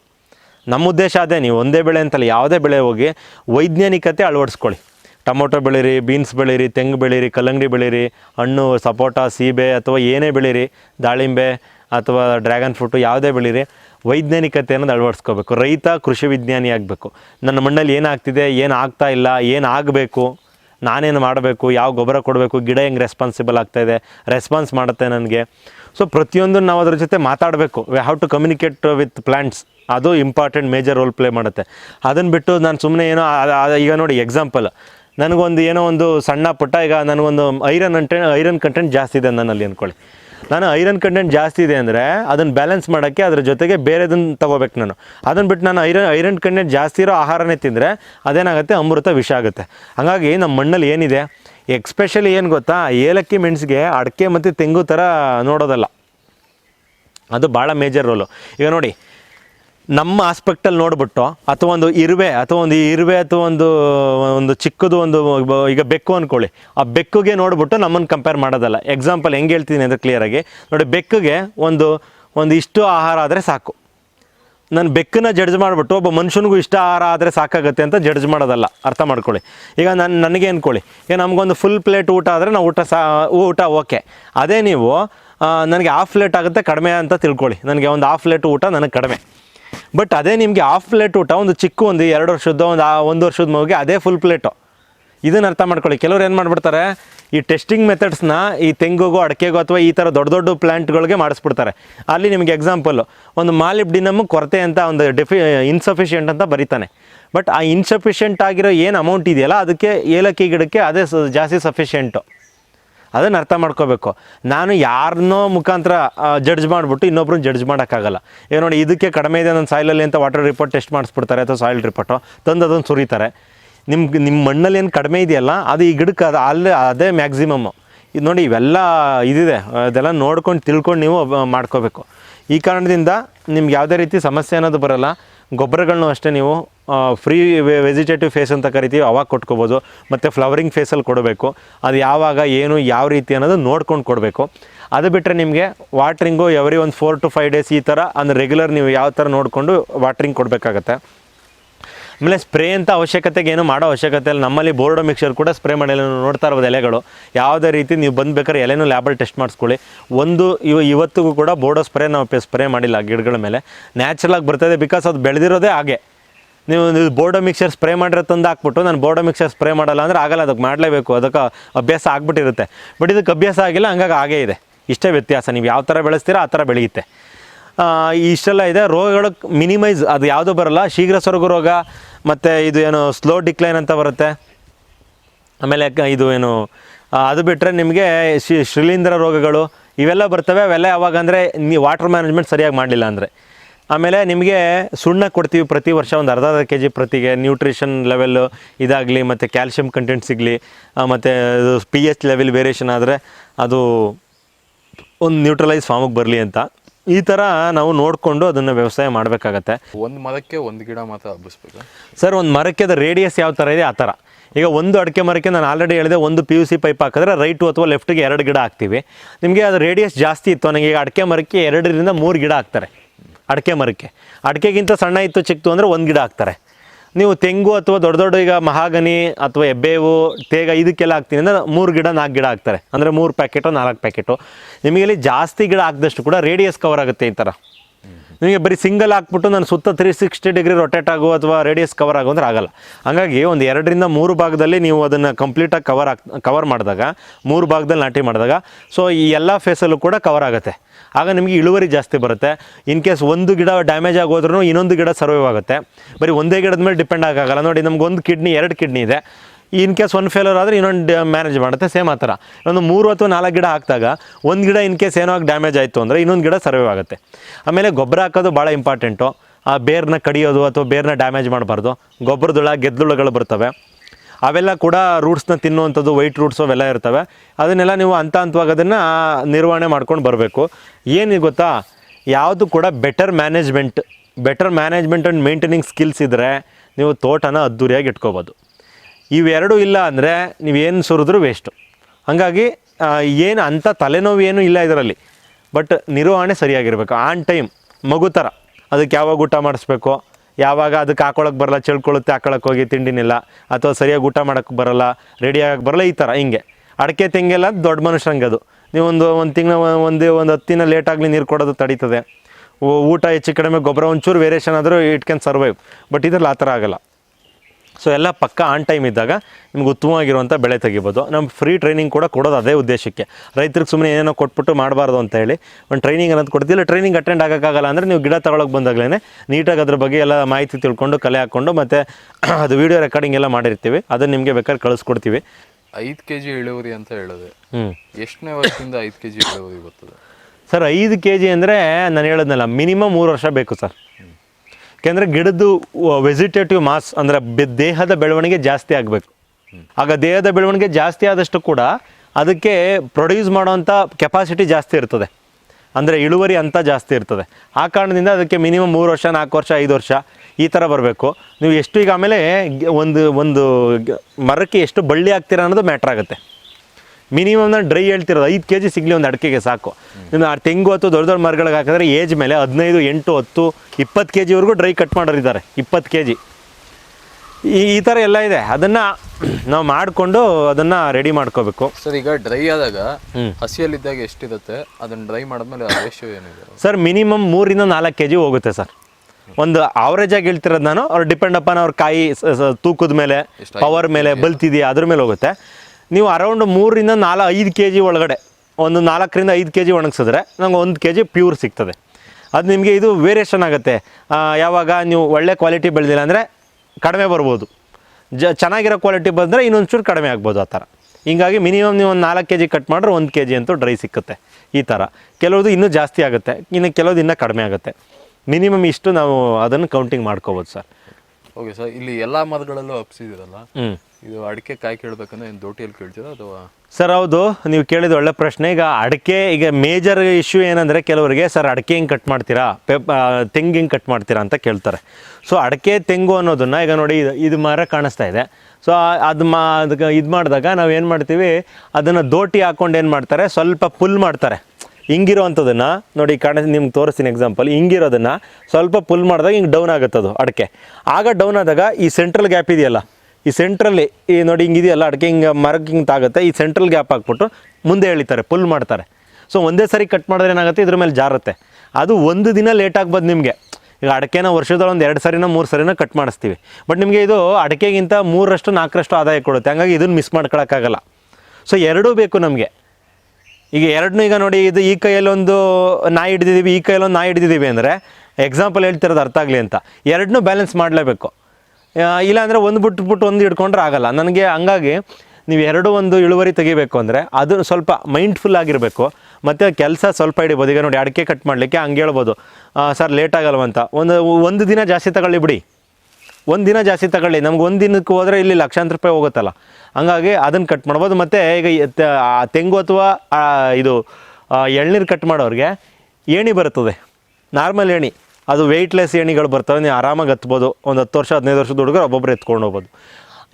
ನಮ್ಮ ಉದ್ದೇಶ ಅದೇ, ನೀವು ಒಂದೇ ಬೆಳೆ ಅಂತಲ್ಲ, ಯಾವುದೇ ಬೆಳೆ ಹೋಗಿ ವೈಜ್ಞಾನಿಕತೆ ಅಳವಡಿಸ್ಕೊಳ್ಳಿ. ಟೊಮೊಟೊ ಬೆಳೀರಿ ಬೀನ್ಸ್ ಬೆಳೀರಿ ತೆಂಗು ಬೆಳೀರಿ ಕಲ್ಲಂಗಡಿ ಬೆಳೀರಿ ಹಣ್ಣು, ಸಪೋಟ, ಸೀಬೆ ಅಥವಾ ಏನೇ ಬೆಳೀರಿ ದಾಳಿಂಬೆ ಅಥವಾ ಡ್ರ್ಯಾಗನ್ ಫ್ರೂಟು ಯಾವುದೇ ಬೆಳೀರಿ ವೈಜ್ಞಾನಿಕತೆ ಅನ್ನೋದು ಅಳವಡಿಸ್ಕೋಬೇಕು. ರೈತ ಕೃಷಿ ವಿಜ್ಞಾನಿ ಆಗಬೇಕು. ನನ್ನ ಮಣ್ಣಲ್ಲಿ ಏನಾಗ್ತಿದೆ, ಏನು ಆಗ್ತಾ ಇಲ್ಲ, ಏನು ಆಗಬೇಕು, ನಾನೇನು ಮಾಡಬೇಕು, ಯಾವ ಗೊಬ್ಬರ ಕೊಡಬೇಕು, ಗಿಡ ಹೆಂಗೆ ರೆಸ್ಪಾನ್ಸಿಬಲ್ ಆಗ್ತಾಯಿದೆ ರೆಸ್ಪಾನ್ಸ್ ಮಾಡುತ್ತೆ ನನಗೆ. ಸೊ ಪ್ರತಿಯೊಂದು ನಾವು ಅದ್ರ ಜೊತೆ ಮಾತಾಡಬೇಕು. We have to communicate with plants ಅದು ಇಂಪಾರ್ಟೆಂಟ್ ಮೇಜರ್ ರೋಲ್ ಪ್ಲೇ ಮಾಡುತ್ತೆ. ಅದನ್ನು ಬಿಟ್ಟು ನಾನು ಸುಮ್ಮನೆ ಏನೋ ಈಗ ನೋಡಿ ಎಕ್ಸಾಂಪಲ್ ನನಗೊಂದು ಏನೋ ಒಂದು ಸಣ್ಣ ಪುಟ್ಟ, ಈಗ ನನಗೊಂದು ಐರನ್ ಅಂಟೆ ಐರನ್ ಕಂಟೆಂಟ್ ಜಾಸ್ತಿ ಇದೆ ನನ್ನಲ್ಲಿ ಅಂದ್ಕೊಳ್ಳಿ ನಾನು ಐರನ್ ಕಂಟೆಂಟ್ ಜಾಸ್ತಿ ಇದೆ ಅಂದರೆ ಅದನ್ನು ಬ್ಯಾಲೆನ್ಸ್ ಮಾಡೋಕ್ಕೆ ಅದ್ರ ಜೊತೆಗೆ ಬೇರೆದನ್ನು ತಗೋಬೇಕು ನಾನು. ಅದನ್ನು ಬಿಟ್ಟು ನಾನು ಐರನ್ ಐರನ್ ಕಂಟೆಂಟ್ ಜಾಸ್ತಿ ಇರೋ ಆಹಾರನೇ ತಿಂದರೆ ಅದೇನಾಗುತ್ತೆ? ಅಮೃತ ವಿಷ ಆಗುತ್ತೆ. ಹಾಗಾಗಿ ನಮ್ಮ ಮಣ್ಣಲ್ಲಿ ಏನಿದೆ? ಎಕ್ಸ್ಪೆಷಲಿ ಏನು ಗೊತ್ತಾ? ಏಲಕ್ಕಿ ಮೆಣಸಿಗೆ ಅಡಿಕೆ ಮತ್ತು ತೆಂಗು ಥರ ನೋಡೋದಲ್ಲ. ಅದು ಭಾಳ ಮೇಜರ್ ರೋಲು ಈಗ ನೋಡಿ ನಮ್ಮ ಆಸ್ಪೆಕ್ಟಲ್ಲಿ ನೋಡ್ಬಿಟ್ಟು, ಅಥವಾ ಒಂದು ಇರುವೆ, ಅಥವಾ ಒಂದು ಇರುವೆ ಅಥವಾ ಒಂದು ಒಂದು ಚಿಕ್ಕದು ಒಂದು ಈಗ ಬೆಕ್ಕು ಅಂದ್ಕೊಳ್ಳಿ ಆ ಬೆಕ್ಕುಗೆ ನೋಡ್ಬಿಟ್ಟು ನಮ್ಮನ್ನು ಕಂಪೇರ್ ಮಾಡೋದಲ್ಲ. ಎಕ್ಸಾಂಪಲ್ ಹೆಂಗೆ ಹೇಳ್ತೀನಿ ಅಂದರೆ ಕ್ಲಿಯರಾಗಿ ನೋಡಿ, ಬೆಕ್ಕುಗೆ ಒಂದು ಒಂದು ಇಷ್ಟು ಆಹಾರ ಆದರೆ ಸಾಕು. ನಾನು ಬೆಕ್ಕನ್ನ ಜಡ್ಜ್ ಮಾಡಿಬಿಟ್ಟು ಒಬ್ಬ ಮನುಷ್ಯನಿಗೂ ಇಷ್ಟ ಆಹಾರ ಆದರೆ ಸಾಕಾಗುತ್ತೆ ಅಂತ ಜಡ್ಜ್ ಮಾಡೋದಲ್ಲ. ಅರ್ಥ ಮಾಡ್ಕೊಳ್ಳಿ. ಈಗ ನಾನು, ನನಗೆ ಅಂದ್ಕೊಳ್ಳಿ ಈಗ ನಮಗೊಂದು ಫುಲ್ ಪ್ಲೇಟ್ ಊಟ ಆದರೆ ನಾವು ಊಟ ಸಾ, ಊಟ ಓಕೆ ಅದೇ ನೀವು ನನಗೆ ಹಾಫ್ ಪ್ಲೇಟ್ ಆಗುತ್ತೆ ಕಡಿಮೆ ಅಂತ ತಿಳ್ಕೊಳ್ಳಿ. ನನಗೆ ಒಂದು ಹಾಫ್ ಪ್ಲೇಟ್ ಊಟ ನನಗೆ ಕಡಿಮೆ. ಬಟ್ ಅದೇ ನಿಮಗೆ ಹಾಫ್ ಪ್ಲೇಟ್ ಊಟ, ಒಂದು ಚಿಕ್ಕ ಒಂದು, ಎರಡು ವರ್ಷದ ಒಂದು ಆ- ಒಂದು ವರ್ಷದ ಮಗುಗೆ ಅದೇ ಫುಲ್ ಪ್ಲೇಟು ಇದನ್ನು ಅರ್ಥ ಮಾಡ್ಕೊಳ್ಳಿ. ಕೆಲವ್ರು ಏನು ಮಾಡಿಬಿಡ್ತಾರೆ, ಈ ಟೆಸ್ಟಿಂಗ್ ಮೆಥಡ್ಸ್ನ ಈ ತೆಂಗುಗೋ, ಅಡಿಕೆಗೋ ಅಥವಾ ಈ ಥರ ದೊಡ್ಡ ದೊಡ್ಡ ಪ್ಲ್ಯಾಂಟ್ಗಳಿಗೆ ಮಾಡಿಸ್ಬಿಡ್ತಾರೆ. ಅಲ್ಲಿ ನಿಮಗೆ ಎಕ್ಸಾಂಪಲ್ಲು ಒಂದು ಮಾಲಿಬ್ಡಿನಮ್ ಕೊರತೆ ಅಂತ ಒಂದು ಡೆಫಿ ಇನ್ಸಫಿಷಿಯೆಂಟ್ ಅಂತ ಬರೀತಾನೆ. ಬಟ್ ಆ ಇನ್ಸಫಿಷಿಯೆಂಟ್ ಆಗಿರೋ ಏನು ಅಮೌಂಟ್ ಇದೆಯಲ್ಲ, ಅದಕ್ಕೆ ಏಲಕ್ಕಿ ಗಿಡಕ್ಕೆ ಅದೇ ಜಾಸ್ತಿ ಸಫಿಷಿಯೆಂಟು ಅದನ್ನು ಅರ್ಥ ಮಾಡ್ಕೋಬೇಕು. ನಾನು ಯಾರನ್ನೋ ಮುಖಾಂತರ ಜಡ್ಜ್ ಮಾಡಿಬಿಟ್ಟು ಇನ್ನೊಬ್ರನ್ನ ಜಡ್ಜ್ ಮಾಡೋಕ್ಕಾಗಲ್ಲ. ಏನು ನೋಡಿ, ಇದಕ್ಕೆ ಕಡಿಮೆ ಇದೆ ನನ್ನ ಸಾಯಿಲಲ್ಲಿ ಅಂತ ವಾಟರ್ ರಿಪೋರ್ಟ್ ಟೆಸ್ಟ್ ಮಾಡಿಸ್ಬಿಡ್ತಾರೆ ಅಥವಾ ಸಾಯಿಲ್ ರಿಪೋರ್ಟು ತಂದು ಅದನ್ನು ಸುರಿತಾರೆ. ನಿಮ್ಗೆ ನಿಮ್ಮ ಮಣ್ಣಲ್ಲಿ ಏನು ಕಡಿಮೆ ಇದೆಯಲ್ಲ, ಅದು ಈ ಗಿಡಕ್ಕೆ ಅದು, ಅಲ್ಲೇ, ಅದೇ ಮ್ಯಾಕ್ಸಿಮಮ್ಮು ಇದು ನೋಡಿ, ಇವೆಲ್ಲ ಇದಿದೆ. ಅದೆಲ್ಲ ನೋಡ್ಕೊಂಡು ತಿಳ್ಕೊಂಡು ನೀವು ಮಾಡ್ಕೋಬೇಕು. ಈ ಕಾರಣದಿಂದ ನಿಮ್ಗೆ ಯಾವುದೇ ರೀತಿ ಸಮಸ್ಯೆ ಅನ್ನೋದು ಬರಲ್ಲ. ಗೊಬ್ಬರಗಳನ್ನು ಅಷ್ಟೇ ನೀವು ಫ್ರೀ ವೆಜಿಟೇಟಿವ್ ಫೇಸ್ ಅಂತ ಕರಿತೀವಿ, ಅವಾಗ ಕೊಟ್ಕೋಬೋದು. ಮತ್ತು ಫ್ಲವರಿಂಗ್ ಫೇಸಲ್ಲಿ ಕೊಡಬೇಕು. ಅದು ಯಾವಾಗ, ಏನು, ಯಾವ ರೀತಿ ಅನ್ನೋದು ನೋಡ್ಕೊಂಡು ಕೊಡಬೇಕು. ಅದು ಬಿಟ್ಟರೆ ನಿಮಗೆ ವಾಟ್ರಿಂಗು ಎವ್ರಿ ಒಂದು ಫೋರ್ ಟು ಫೈವ್ ಡೇಸ್ ಈ ಥರ ಅಂದರೆ ರೆಗ್ಯುಲರ್ ನೀವು ಯಾವ ಥರ ನೋಡಿಕೊಂಡು ವಾಟ್ರಿಂಗ್ ಕೊಡಬೇಕಾಗತ್ತೆ. ಆಮೇಲೆ ಸ್ಪ್ರೇ ಅಂತ ಅವಶ್ಯಕತೆಗೆ ಏನು ಮಾಡೋ ಅವಶ್ಯಕತೆ ಇಲ್ಲ. ನಮ್ಮಲ್ಲಿ ಬೋರ್ಡೋ ಮಿಕ್ಸರ್ ಕೂಡ ಸ್ಪ್ರೇ ಮಾಡಿ ನೋಡ್ತಾ ಇರ್ಬೋದು ಎಲೆಗಳು. ಯಾವುದೇ ರೀತಿ ನೀವು ಬಂದ್ಬೇಕಾದ್ರೆ ಎಲೆನೂ ಲ್ಯಾಬಲ್ ಟೆಸ್ಟ್ ಮಾಡಿಸ್ಕೊಳ್ಳಿ. ಒಂದು ಇವ ಇವತ್ತಿಗೂ ಕೂಡ ಬೋರ್ಡೋ ಸ್ಪ್ರೇ ನಾವು ಸ್ಪ್ರೇ ಮಾಡಿಲ್ಲ ಗಿಡಗಳ ಮೇಲೆ. ನ್ಯಾಚುರಲಾಗಿ ಬರ್ತದೆ ಬಿಕಾಸ್ ಅದು ಬೆಳೆದಿರೋದೇ ಹಾಗೆ. ನೀವು ನೀವು ಬೋರ್ಡೋ ಮಿಕ್ಸರ್ ಸ್ಪ್ರೇ ಮಾಡಿರೋ ತಂದು ಹಾಕ್ಬಿಟ್ಟು ನಾನು ಬೋರ್ಡೋ ಮಿಕ್ಸರ್ ಸ್ಪ್ರೇ ಮಾಡಲ್ಲ ಅಂದರೆ ಆಗಲ್ಲ, ಅದಕ್ಕೆ ಮಾಡಲೇಬೇಕು. ಅದಕ್ಕೆ ಅಭ್ಯಾಸ ಆಗ್ಬಿಟ್ಟಿರುತ್ತೆ. ಬಟ್ ಇದಕ್ಕೆ ಅಭ್ಯಾಸ ಆಗಿಲ್ಲ, ಹಂಗಾಗಿ ಹಾಗೇ ಇದೆ. ಇಷ್ಟೇ ವ್ಯತ್ಯಾಸ. ನೀವು ಯಾವ ಥರ ಬೆಳೆಸ್ತೀರಾ ಆ ಥರ ಬೆಳೆಯುತ್ತೆ. ಇಷ್ಟೆಲ್ಲ ಇದೆ. ರೋಗಗಳು ಮಿನಿಮೈಸ್, ಅದು ಯಾವುದೂ ಬರಲ್ಲ. ಶೀಘ್ರ ಸೊರಗು ರೋಗ, ಮತ್ತು ಇದು ಏನು, ಸ್ಲೋ ಡಿಕ್ಲೈನ್ ಅಂತ ಬರುತ್ತೆ. ಆಮೇಲೆ ಇದು ಏನು ಅದು ಬಿಟ್ಟರೆ ನಿಮಗೆ ಶಿಲೀಂಧ್ರ ರೋಗಗಳು, ಇವೆಲ್ಲ ಬರ್ತವೆ. ಅವೆಲ್ಲ ಯಾವಾಗ ಅಂದರೆ ನೀವು ವಾಟರ್ ಮ್ಯಾನೇಜ್ಮೆಂಟ್ ಸರಿಯಾಗಿ ಮಾಡಲಿಲ್ಲ ಅಂದರೆ. ಆಮೇಲೆ ನಿಮಗೆ ಸುಣ್ಣ ಕೊಡ್ತೀವಿ ಪ್ರತಿ ವರ್ಷ. ಒಂದು ಅರ್ಧ ಅರ್ಧ ಕೆ ಜಿ ಪ್ರತಿಗೆ. ನ್ಯೂಟ್ರಿಷನ್ ಲೆವೆಲ್ಲು ಇದಾಗಲಿ, ಮತ್ತು ಕ್ಯಾಲ್ಶಿಯಂ ಕಂಟೆಂಟ್ ಸಿಗಲಿ ಮತ್ತು ಪಿ ಎಚ್ ಲೆವೆಲ್ ವೇರಿಯೇಷನ್ ಆದರೆ ಅದು ಒಂದು ನ್ಯೂಟ್ರಲೈಸ್ ಫಾರ್ಮಿಗೆ ಬರಲಿ ಅಂತ. ಈ ಥರ ನಾವು ನೋಡಿಕೊಂಡು ಅದನ್ನು ವ್ಯವಸಾಯ ಮಾಡಬೇಕಾಗತ್ತೆ. ಒಂದು ಮರಕ್ಕೆ ಒಂದು ಗಿಡ ಮಾತ್ರ ಹಬ್ಬಿಸ್ಬೇಕು. ಸರ್ ಒಂದು ಮರಕ್ಕೆ ಅದು ರೇಡಿಯಸ್ ಯಾವ ಥರ ಇದೆ ಆ ಥರ ಈಗ ಒಂದು ಅಡಿಕೆ ಮರಕ್ಕೆ ನಾನು ಆಲ್ರೆಡಿ ಹೇಳಿದೆ ಒಂದು ಪಿ ಯು ಸಿ ಪೈಪ್ ಹಾಕಿದ್ರೆ ರೈಟು ಅಥವಾ ಲೆಫ್ಟಿಗೆ ಎರಡು ಗಿಡ ಹಾಕ್ತೀವಿ. ನಿಮಗೆ ಅದು ರೇಡಿಯಸ್ ಜಾಸ್ತಿ ಇತ್ತು ನನಗೆ ಈಗ ಅಡಿಕೆ ಮರಕ್ಕೆ ಎರಡರಿಂದ ಮೂರು ಗಿಡ ಹಾಕ್ತಾರೆ. ಅಡಿಕೆ ಮರಕ್ಕೆ. ಅಡಿಕೆಗಿಂತ ಸಣ್ಣ ಇತ್ತು ಚಿಕ್ಕದು ಅಂದರೆ ಒಂದು ಗಿಡ ಹಾಕ್ತಾರೆ. ನೀವು ತೆಂಗು ಅಥವಾ ದೊಡ್ಡ ದೊಡ್ಡ ಈಗ ಮಹಾಗನಿ ಅಥವಾ ಎಬ್ಬೇವು, ತೇಗ ಇದಕ್ಕೆಲ್ಲ ಹಾಕ್ತೀನಿ ಅಂದರೆ ಮೂರು ಗಿಡ, ನಾಲ್ಕು ಗಿಡ ಹಾಕ್ತಾರೆ. ಅಂದರೆ ಮೂರು ಪ್ಯಾಕೆಟು ನಾಲ್ಕು ಪ್ಯಾಕೆಟು ನಿಮಗೆ ಇಲ್ಲಿ ಜಾಸ್ತಿ ಗಿಡ ಹಾಕಿದಷ್ಟು ಕೂಡ ರೇಡಿಯಸ್ ಕವರ್ ಆಗುತ್ತೆ ಈ ಥರ ನಿಮಗೆ ಬರೀ ಸಿಂಗಲ್ ಹಾಕ್ಬಿಟ್ಟು ನಾನು ಸುತ್ತ ತ್ರೀ ಸಿಕ್ಸ್ಟಿ ಡಿಗ್ರಿ ರೊಟೇಟ್ ಆಗೋ ಅಥವಾ ರೇಡಿಯಸ್ ಕವರ್ ಆಗೋ ಅಂದ್ರೆ ಆಗಲ್ಲ. ಹಾಗಾಗಿ ಒಂದು ಎರಡರಿಂದ ಮೂರು ಭಾಗದಲ್ಲಿ ನೀವು ಅದನ್ನು ಕಂಪ್ಲೀಟಾಗಿ ಕವರ್ ಆಗ್ ಕವರ್ ಮಾಡಿದಾಗ, ಮೂರು ಭಾಗದಲ್ಲಿ ನಾಟಿ ಮಾಡಿದಾಗ ಸೊ ಈ ಎಲ್ಲ ಫೇಸಲ್ಲೂ ಕೂಡ ಕವರ್ ಆಗುತ್ತೆ. ಆಗ ನಿಮಗೆ ಇಳುವರಿ ಜಾಸ್ತಿ ಬರುತ್ತೆ. ಇನ್ ಕೇಸ್ ಒಂದು ಗಿಡ ಡ್ಯಾಮೇಜ್ ಆಗೋದ್ರೂ ಇನ್ನೊಂದು ಗಿಡ ಸರ್ವೈವ್ ಆಗುತ್ತೆ. ಬರೀ ಒಂದೇ ಗಿಡದ ಮೇಲೆ ಡಿಪೆಂಡ್ ಆಗೋಲ್ಲ ನೋಡಿ ನಮ್ಗೆ ಒಂದು ಕಿಡ್ನಿ ಎರಡು ಕಿಡ್ನಿ ಇದೆ. ಇನ್ ಕೇಸ್ ಒಂದು ಫೇಲರ್ ಆದರೆ ಇನ್ನೊಂದು ಮ್ಯಾನೇಜ್ ಮಾಡುತ್ತೆ. ಸೇಮ್ ಆ ಥರ. ಒಂದು ಮೂರು ಅಥವಾ ನಾಲ್ಕು ಗಿಡ ಹಾಕಿದಾಗ ಒಂದು ಗಿಡ ಇನ್ ಕೇಸ್ ಏನೋ ಡ್ಯಾಮೇಜ್ ಆಯಿತು ಅಂದರೆ ಇನ್ನೊಂದು ಗಿಡ ಸರ್ವೈವ್ ಆಗುತ್ತೆ. ಆಮೇಲೆ ಗೊಬ್ಬರ ಹಾಕೋದು ಭಾಳ ಇಂಪಾರ್ಟೆಂಟು ಆ ಬೇರ್ನ ಕಡಿಯೋದು ಅಥವಾ ಬೇರ್ನ ಡ್ಯಾಮೇಜ್ ಮಾಡಬಾರ್ದು. ಗೊಬ್ಬರದುಳ ಗೆದ್ದುಳುಗಳು ಬರ್ತವೆ. ಅವೆಲ್ಲ ಕೂಡ ರೂಟ್ಸ್ನ ತಿನ್ನುವಂಥದ್ದು ವೈಟ್ ರೂಟ್ಸು ಅವೆಲ್ಲ ಇರ್ತವೆ. ಅದನ್ನೆಲ್ಲ ನೀವು ಹಂತ ಹಂತವಾಗಿ ಅದನ್ನು ನಿರ್ವಹಣೆ ಮಾಡ್ಕೊಂಡು ಬರಬೇಕು. ಏನು ಗೊತ್ತಾ? ಯಾವುದು ಕೂಡ better management better management and maintaining skills ಇದ್ದರೆ ನೀವು ತೋಟನ ಅದ್ದೂರಿಯಾಗಿ ಇಟ್ಕೋಬೋದು. ಇವೆರಡೂ ಇಲ್ಲ ಅಂದರೆ ನೀವೇನು ಸುರಿದ್ರೂ ವೇಸ್ಟು ಹಾಗಾಗಿ ಏನು ಅಂಥ ತಲೆನೋವು ಏನೂ ಇಲ್ಲ ಇದರಲ್ಲಿ. ಬಟ್ ನಿರ್ವಹಣೆ ಸರಿಯಾಗಿರಬೇಕು. ಆನ್ ಟೈಮ್ ಮಗು ಥರ ಅದಕ್ಕೆ ಯಾವಾಗ ಊಟ ಮಾಡಿಸ್ಬೇಕು? ಯಾವಾಗ ಅದಕ್ಕೆ ಹಾಕೊಳಕ್ಕೆ ಬರಲ್ಲ ಚೆಳ್ಕೊಳ್ಳುತ್ತೆ ಹಾಕೊಳಕ್ಕೆ ಹೋಗಿ ತಿಂಡಿನಿಲ್ಲ, ಅಥವಾ ಸರಿಯಾಗಿ ಊಟ ಮಾಡೋಕ್ಕೆ ಬರಲ್ಲ ರೆಡಿ ಆಗಕ್ಕೆ ಬರಲ್ಲ, ಈ ಥರ ಹಿಂಗೆ. ಅಡಿಕೆ ತೆಂಗೆಲ್ಲ ದೊಡ್ಡ ಮನುಷ್ಯಂಗೆ ಅದು. ನೀವೊಂದು ಒಂದು ತಿಂಗಳ, ಒಂದು ಒಂದು ಹತ್ತಿನ ಲೇಟಾಗಲಿ ನೀರು ಕೊಡೋದು ತಡೀತದೆ. ಊಟ ಹೆಚ್ಚು ಕಡಿಮೆ, ಗೊಬ್ಬರ ಒಂಚೂರು ವೇರಿಯೇಷನ್ ಆದರೂ ಇಟ್ಕೊಂಡು ಸರ್ವೈವ್ ಬಟ್ ಇದ್ರಲ್ಲಿ ಆ ಥರ ಆಗಲ್ಲ. ಸೊ ಎಲ್ಲ ಪಕ್ಕ ಆನ್ ಟೈಮ್ ಇದ್ದಾಗ ನಿಮ್ಗೆ ಉತ್ತಮವಾಗಿರುವಂಥ ಬೆಳೆ ತೆಗಿಬೋದು. ನಮ್ಮ ಫ್ರೀ ಟ್ರೈನಿಂಗ್ ಕೂಡ ಕೊಡೋದು ಅದೇ ಉದ್ದೇಶಕ್ಕೆ. ರೈತರಿಗೆ ಸುಮ್ಮನೆ ಏನೇನೋ ಕೊಟ್ಬಿಟ್ಟು ಮಾಡಬಾರ್ದು ಅಂತ ಹೇಳಿ. ಒಂದು ಟ್ರೈನಿಂಗ್ ಅನ್ನೋದು ಕೊಡ್ತಿಲ್ಲ ಟ್ರೈನಿಂಗ್ ಅಟೆಂಡ್ ಆಗೋಕ್ಕಾಗಲ್ಲ ಅಂದರೆ ನೀವು ಗಿಡ ತಗೊಳಕ್ಕೆ ಬಂದಾಗಲೇ ನೀಟಾಗಿ ಅದ್ರ ಬಗ್ಗೆ ಎಲ್ಲ ಮಾಹಿತಿ ತಿಳ್ಕೊಂಡು ಕಲೆ ಹಾಕ್ಕೊಂಡು ಮತ್ತು ಅದು ವೀಡಿಯೋ ರೆಕಾರ್ಡಿಂಗ್ ಎಲ್ಲ ಮಾಡಿರ್ತೀವಿ. ಅದನ್ನು ನಿಮಗೆ ಬೇಕಾದ್ರೆ ಕಳಿಸ್ಕೊಡ್ತೀವಿ. ಐದು ಕೆ ಜಿ ಇಳುವರಿ ಅಂತ ಹೇಳಿದೆ. ಹ್ಞೂ ಎಷ್ಟನೇ ವರ್ಷದಿಂದ ಐದು ಕೆ ಜಿ ಇಳುವರಿ ಬರ್ತದೆ? ಸರ್ ಐದು ಕೆ ಜಿ ಅಂದರೆ ನಾನು ಹೇಳೋದ್ನಲ್ಲ ಮಿನಿಮಮ್ ಮೂರು ವರ್ಷ ಬೇಕು ಸರ್. ಯಾಕೆಂದರೆ ಗಿಡದ್ದು ವೆಜಿಟೇಟಿವ್ ಮಾಸ್ ಅಂದರೆ ದೇಹದ ಬೆಳವಣಿಗೆ ಜಾಸ್ತಿ ಆಗಬೇಕು. ಆಗ ದೇಹದ ಬೆಳವಣಿಗೆ ಜಾಸ್ತಿ ಆದಷ್ಟು ಕೂಡ ಅದಕ್ಕೆ ಪ್ರೊಡ್ಯೂಸ್ ಮಾಡೋವಂಥ ಕೆಪಾಸಿಟಿ ಜಾಸ್ತಿ ಇರ್ತದೆ. ಅಂದರೆ ಇಳುವರಿ ಅಂತ ಜಾಸ್ತಿ ಇರ್ತದೆ. ಆ ಕಾರಣದಿಂದ ಅದಕ್ಕೆ ಮಿನಿಮಮ್ ಮೂರು ವರ್ಷ, ನಾಲ್ಕು ವರ್ಷ, ಐದು ವರ್ಷ ಈ ಥರ ಬರಬೇಕು. ನೀವು ಎಷ್ಟು ಈಗ ಆಮೇಲೆ ಒಂದು ಒಂದು ಮರಕ್ಕೆ ಎಷ್ಟು ಬಳ್ಳಿ ಆಗ್ತೀರ ಅನ್ನೋದು ಮ್ಯಾಟ್ರ್ ಆಗುತ್ತೆ. ಮಿನಿಮಮ್ ನಾನು ಡ್ರೈ ಹೇಳ್ತಿರೋದು ಐದು ಕೆ ಜಿ ಸಿಗಲಿ ಒಂದು ಅಡಿಕೆಗೆ ಸಾಕು. ಇನ್ನು ಆ ತೆಂಗು ಅಥವಾ ದೊಡ್ಡ ದೊಡ್ಡ ಮರಗಳಿಗೆ ಹಾಕಿದ್ರೆ ಏಜ್ ಮೇಲೆ ಹದಿನೈದು ಎಂಟು ಹತ್ತು ಇಪ್ಪತ್ತು ಕೆ ಜಿವರೆಗೂ ಡ್ರೈ ಕಟ್ ಮಾಡೋರಿದ್ದಾರೆ ಇಪ್ಪತ್ತು ಕೆ ಜಿ ಈ ಈ ಥರ ಎಲ್ಲ ಇದೆ. ಅದನ್ನು ನಾವು ಮಾಡಿಕೊಂಡು ಅದನ್ನು ರೆಡಿ ಮಾಡ್ಕೋಬೇಕು. ಸರ್ ಈಗ ಡ್ರೈ ಆದಾಗ. ಹಸಿಯಲ್ಲಿದ್ದಾಗ ಎಷ್ಟಿರುತ್ತೆ? ಅದನ್ನು ಡ್ರೈ ಮಾಡಿದ್ಮೇಲೆ ರೇಷಿಯೋ ಏನಿದೆ? ಸರ್ ಮಿನಿಮಮ್ ಮೂರಿಂದ ನಾಲ್ಕು ಕೆ ಜಿ ಹೋಗುತ್ತೆ ಸರ್. ಒಂದು ಆವರೇಜ್ ಆಗಿ ಹೇಳ್ತಿರೋದು ನಾನು ಅವ್ರು ಡಿಪೆಂಡ್ ಅಪಾನ್ ಅವ್ರ ಕಾಯಿ ತೂಕದ ಮೇಲೆ ಪವರ್ ಮೇಲೆ ಬಲ್ತಿದೆಯಾ? ಅದ್ರ ಮೇಲೆ ಹೋಗುತ್ತೆ. ನೀವು ಅರೌಂಡ್ ಮೂರರಿಂದ ನಾಲ್ಕು ಐದು ಕೆ ಜಿ ಒಳಗಡೆ ಒಂದು ನಾಲ್ಕರಿಂದ ಐದು ಕೆ ಜಿ ಒಣಗಿಸಿದ್ರೆ ನಂಗೆ ಒಂದು ಕೆ ಜಿ ಪ್ಯೂರ್ ಸಿಗ್ತದೆ. ಅದು ನಿಮಗೆ ಇದು ವೇರಿಯೇಷನ್ ಆಗುತ್ತೆ. ಯಾವಾಗ ನೀವು ಒಳ್ಳೆ ಕ್ವಾಲಿಟಿ ಬೆಳೆದಿಲ್ಲ ಅಂದರೆ ಕಡಿಮೆ ಬರ್ಬೋದು. ಜ ಚೆನ್ನಾಗಿರೋ ಕ್ವಾಲಿಟಿ ಬಂದರೆ ಇನ್ನೊಂಚೂರು ಕಡಿಮೆ ಆಗ್ಬೋದು ಆ ಥರ. ಹೀಗಾಗಿ ಮಿನಿಮಮ್ ನೀವು ಒಂದು ನಾಲ್ಕು ಕೆ ಜಿ ಕಟ್ ಮಾಡಿದ್ರೆ ಒಂದು ಕೆ ಜಿ ಅಂತೂ ಡ್ರೈ ಸಿಕ್ಕುತ್ತೆ ಈ ಥರ. ಕೆಲವ್ದು ಇನ್ನೂ ಜಾಸ್ತಿ ಆಗುತ್ತೆ. ಇನ್ನು ಕೆಲವ್ದು ಇನ್ನೂ ಕಡಿಮೆ ಆಗುತ್ತೆ. ಮಿನಿಮಮ್ ಇಷ್ಟು ನಾವು ಅದನ್ನು ಕೌಂಟಿಂಗ್ ಮಾಡ್ಕೋಬೋದು ಸರ್. ಓಕೆ ಸರ್ ಇಲ್ಲಿ ಎಲ್ಲ ಮರಗಳಲ್ಲೂ ಹಬ್ಸಿದಿರಲ್ಲ ಹ್ಞೂ ಇದು ಅಡಿಕೆ ಕಾಯಿ ಕೇಳಬೇಕಂದ್ರೆ ಏನು ದೋಟಿಯಲ್ಲಿ ಕೇಳ್ತೀರಾ ಅಥವಾ? ಸರ್, ಹೌದು. ನೀವು ಕೇಳಿದ ಒಳ್ಳೆ ಪ್ರಶ್ನೆ. ಈಗ ಅಡಿಕೆ, ಈಗ ಮೇಜರ್ ಇಶ್ಯೂ ಏನಂದರೆ ಕೆಲವರಿಗೆ, ಸರ್, ಅಡಿಕೆ ಹಿಂಗೆ ಕಟ್ ಮಾಡ್ತೀರಾ? ಪೆಪ್ ತೆಂಗು ಹಿಂಗೆ ಕಟ್ ಮಾಡ್ತೀರಾ? ಅಂತ ಕೇಳ್ತಾರೆ. ಸೊ, ಅಡಿಕೆ, ತೆಂಗು ಅನ್ನೋದನ್ನು ಈಗ ನೋಡಿ, ಇದು ಇದು ಮರ ಕಾಣಿಸ್ತಾ ಇದೆ. ಸೊ ಅದು ಮಾ ಅದಕ್ಕೆ ಇದು ಮಾಡಿದಾಗ ನಾವು ಏನು ಮಾಡ್ತೀವಿ, ಅದನ್ನು ದೋಟಿ ಹಾಕ್ಕೊಂಡು ಏನು ಮಾಡ್ತಾರೆ, ಸ್ವಲ್ಪ ಪುಲ್ ಮಾಡ್ತಾರೆ. ಹಿಂಗಿರೋವಂಥದ್ದನ್ನು ನೋಡಿ ಕಾಣ ನಿಮ್ಗೆ ತೋರಿಸ್ತೀನಿ ಎಕ್ಸಾಂಪಲ್ ಹಿಂಗಿರೋದನ್ನು ಸ್ವಲ್ಪ ಪುಲ್ ಮಾಡಿದಾಗ ಹಿಂಗೆ ಡೌನ್ ಆಗುತ್ತೆ ಅದು ಅಡಿಕೆ. ಆಗ ಡೌನ್ ಆದಾಗ ಈ ಸೆಂಟ್ರಲ್ ಗ್ಯಾಪ್ ಇದೆಯಲ್ಲ ಈ ಸೆಂಟ್ರಲ್ಲಿ ಈ ನೋಡಿ ಹಿಂಗಿದೆಯಲ್ಲ ಅಡಿಕೆ ಹಿಂಗೆ ಮರಕ್ಕೆ ಹಿಂಗೆ ತಾಗುತ್ತೆ, ಈ ಸೆಂಟ್ರಲ್ ಗ್ಯಾಪ್ ಹಾಕ್ಬಿಟ್ಟು ಮುಂದೆ ಎಳಿತಾರೆ ಪುಲ್ ಮಾಡ್ತಾರೆ. ಸೊ ಒಂದೇ ಸರಿ ಕಟ್ ಮಾಡಿದ್ರೆ ಏನಾಗುತ್ತೆ, ಇದ್ರ ಮೇಲೆ ಜಾರುತ್ತೆ. ಅದು ಒಂದು ದಿನ ಲೇಟ್ ಆಗ್ಬೋದು ನಿಮಗೆ. ಈಗ ಅಡಿಕೆನ ವರ್ಷದಲ್ಲಿ ಒಂದು ಎರಡು ಸರಿನ ಮೂರು ಸರಿನ ಕಟ್ ಮಾಡಿಸ್ತೀವಿ. ಬಟ್ ನಿಮಗೆ ಇದು ಅಡಿಕೆಗಿಂತ ಮೂರರಷ್ಟು, ನಾಲ್ಕರಷ್ಟು ಆದಾಯ ಕೊಡುತ್ತೆ. ಹಂಗಾಗಿ ಇದನ್ನು ಮಿಸ್ ಮಾಡ್ಕೊಳಕ್ಕಾಗಲ್ಲ. ಸೊ ಎರಡೂ ಬೇಕು ನಮಗೆ. ಈಗ ಎರಡನ್ನೂ ಈಗ ನೋಡಿ, ಇದು ಈ ಕೈಯಲ್ಲೊಂದು ನಾಯಿ ಹಿಡಿದಿದ್ದೀವಿ ಈ ಕೈಯಲ್ಲಿ ಒಂದು ನಾಯಿ ಹಿಡಿದಿದ್ದೀವಿ ಅಂದರೆ ಎಕ್ಸಾಂಪಲ್ ಹೇಳ್ತಿರೋದು ಅರ್ಥ ಆಗಲಿ ಅಂತ. ಎರಡನ್ನೂ ಬ್ಯಾಲೆನ್ಸ್ ಮಾಡಲೇಬೇಕು. ಇಲ್ಲಾಂದರೆ ಒಂದು ಬಿಟ್ಟು ಬಿಟ್ಟು ಒಂದು ಹಿಡ್ಕೊಂಡ್ರೆ ಆಗಲ್ಲ. ನನಗೆ ಹಂಗಾಗಿ ನೀವು ಎರಡು ಒಂದು ಇಳುವರಿ ತೆಗಿಬೇಕು ಅಂದರೆ ಅದು ಸ್ವಲ್ಪ ಮೈಂಡ್ಫುಲ್ ಆಗಿರಬೇಕು. ಮತ್ತು ಕೆಲಸ ಸ್ವಲ್ಪ ಹಿಡಿಬೋದು ಈಗ ನೋಡಿ, ಅಡಿಕೆ ಕಟ್ ಮಾಡಲಿಕ್ಕೆ ಹಂಗೆ ಹೇಳ್ಬೋದು. ಸರ್ ಲೇಟ್ ಆಗಲ್ವಂತ ಒಂದು ಒಂದು ದಿನ ಜಾಸ್ತಿ ತಗೊಳ್ಳಿ ಬಿಡಿ. ಒಂದು ದಿನ ಜಾಸ್ತಿ ತಗೊಳ್ಳಿ. ನಮ್ಗೆ ಒಂದು ದಿನಕ್ಕೆ ಹೋದರೆ ಇಲ್ಲಿ ಲಕ್ಷಾಂತರ ರೂಪಾಯಿ ಹೋಗುತ್ತಲ್ಲ. ಹಂಗಾಗಿ ಅದನ್ನು ಕಟ್ ಮಾಡ್ಬೋದು. ಮತ್ತು ಈಗ ತೆಂಗು ಅಥವಾ ಇದು ಎಳ್ನೀರು ಕಟ್ ಮಾಡೋರಿಗೆ ಏಣಿ ಬರುತ್ತದೆ. ನಾರ್ಮಲ್ ಏಣಿ. ಅದು ವೆಯ್ಟ್ಲೆಸ್ ಏಣಿಗಳು ಬರ್ತವೆ, ನೀವು ಆರಾಮಾಗಿ ಹತ್ಬೋದು. ಒಂದು ಹತ್ತು ವರ್ಷ, ಹದಿನೈದು ವರ್ಷದ ಹುಡುಗರು ಒಬ್ಬೊಬ್ಬರು ಎತ್ಕೊಂಡು ಹೋಗ್ಬೋದು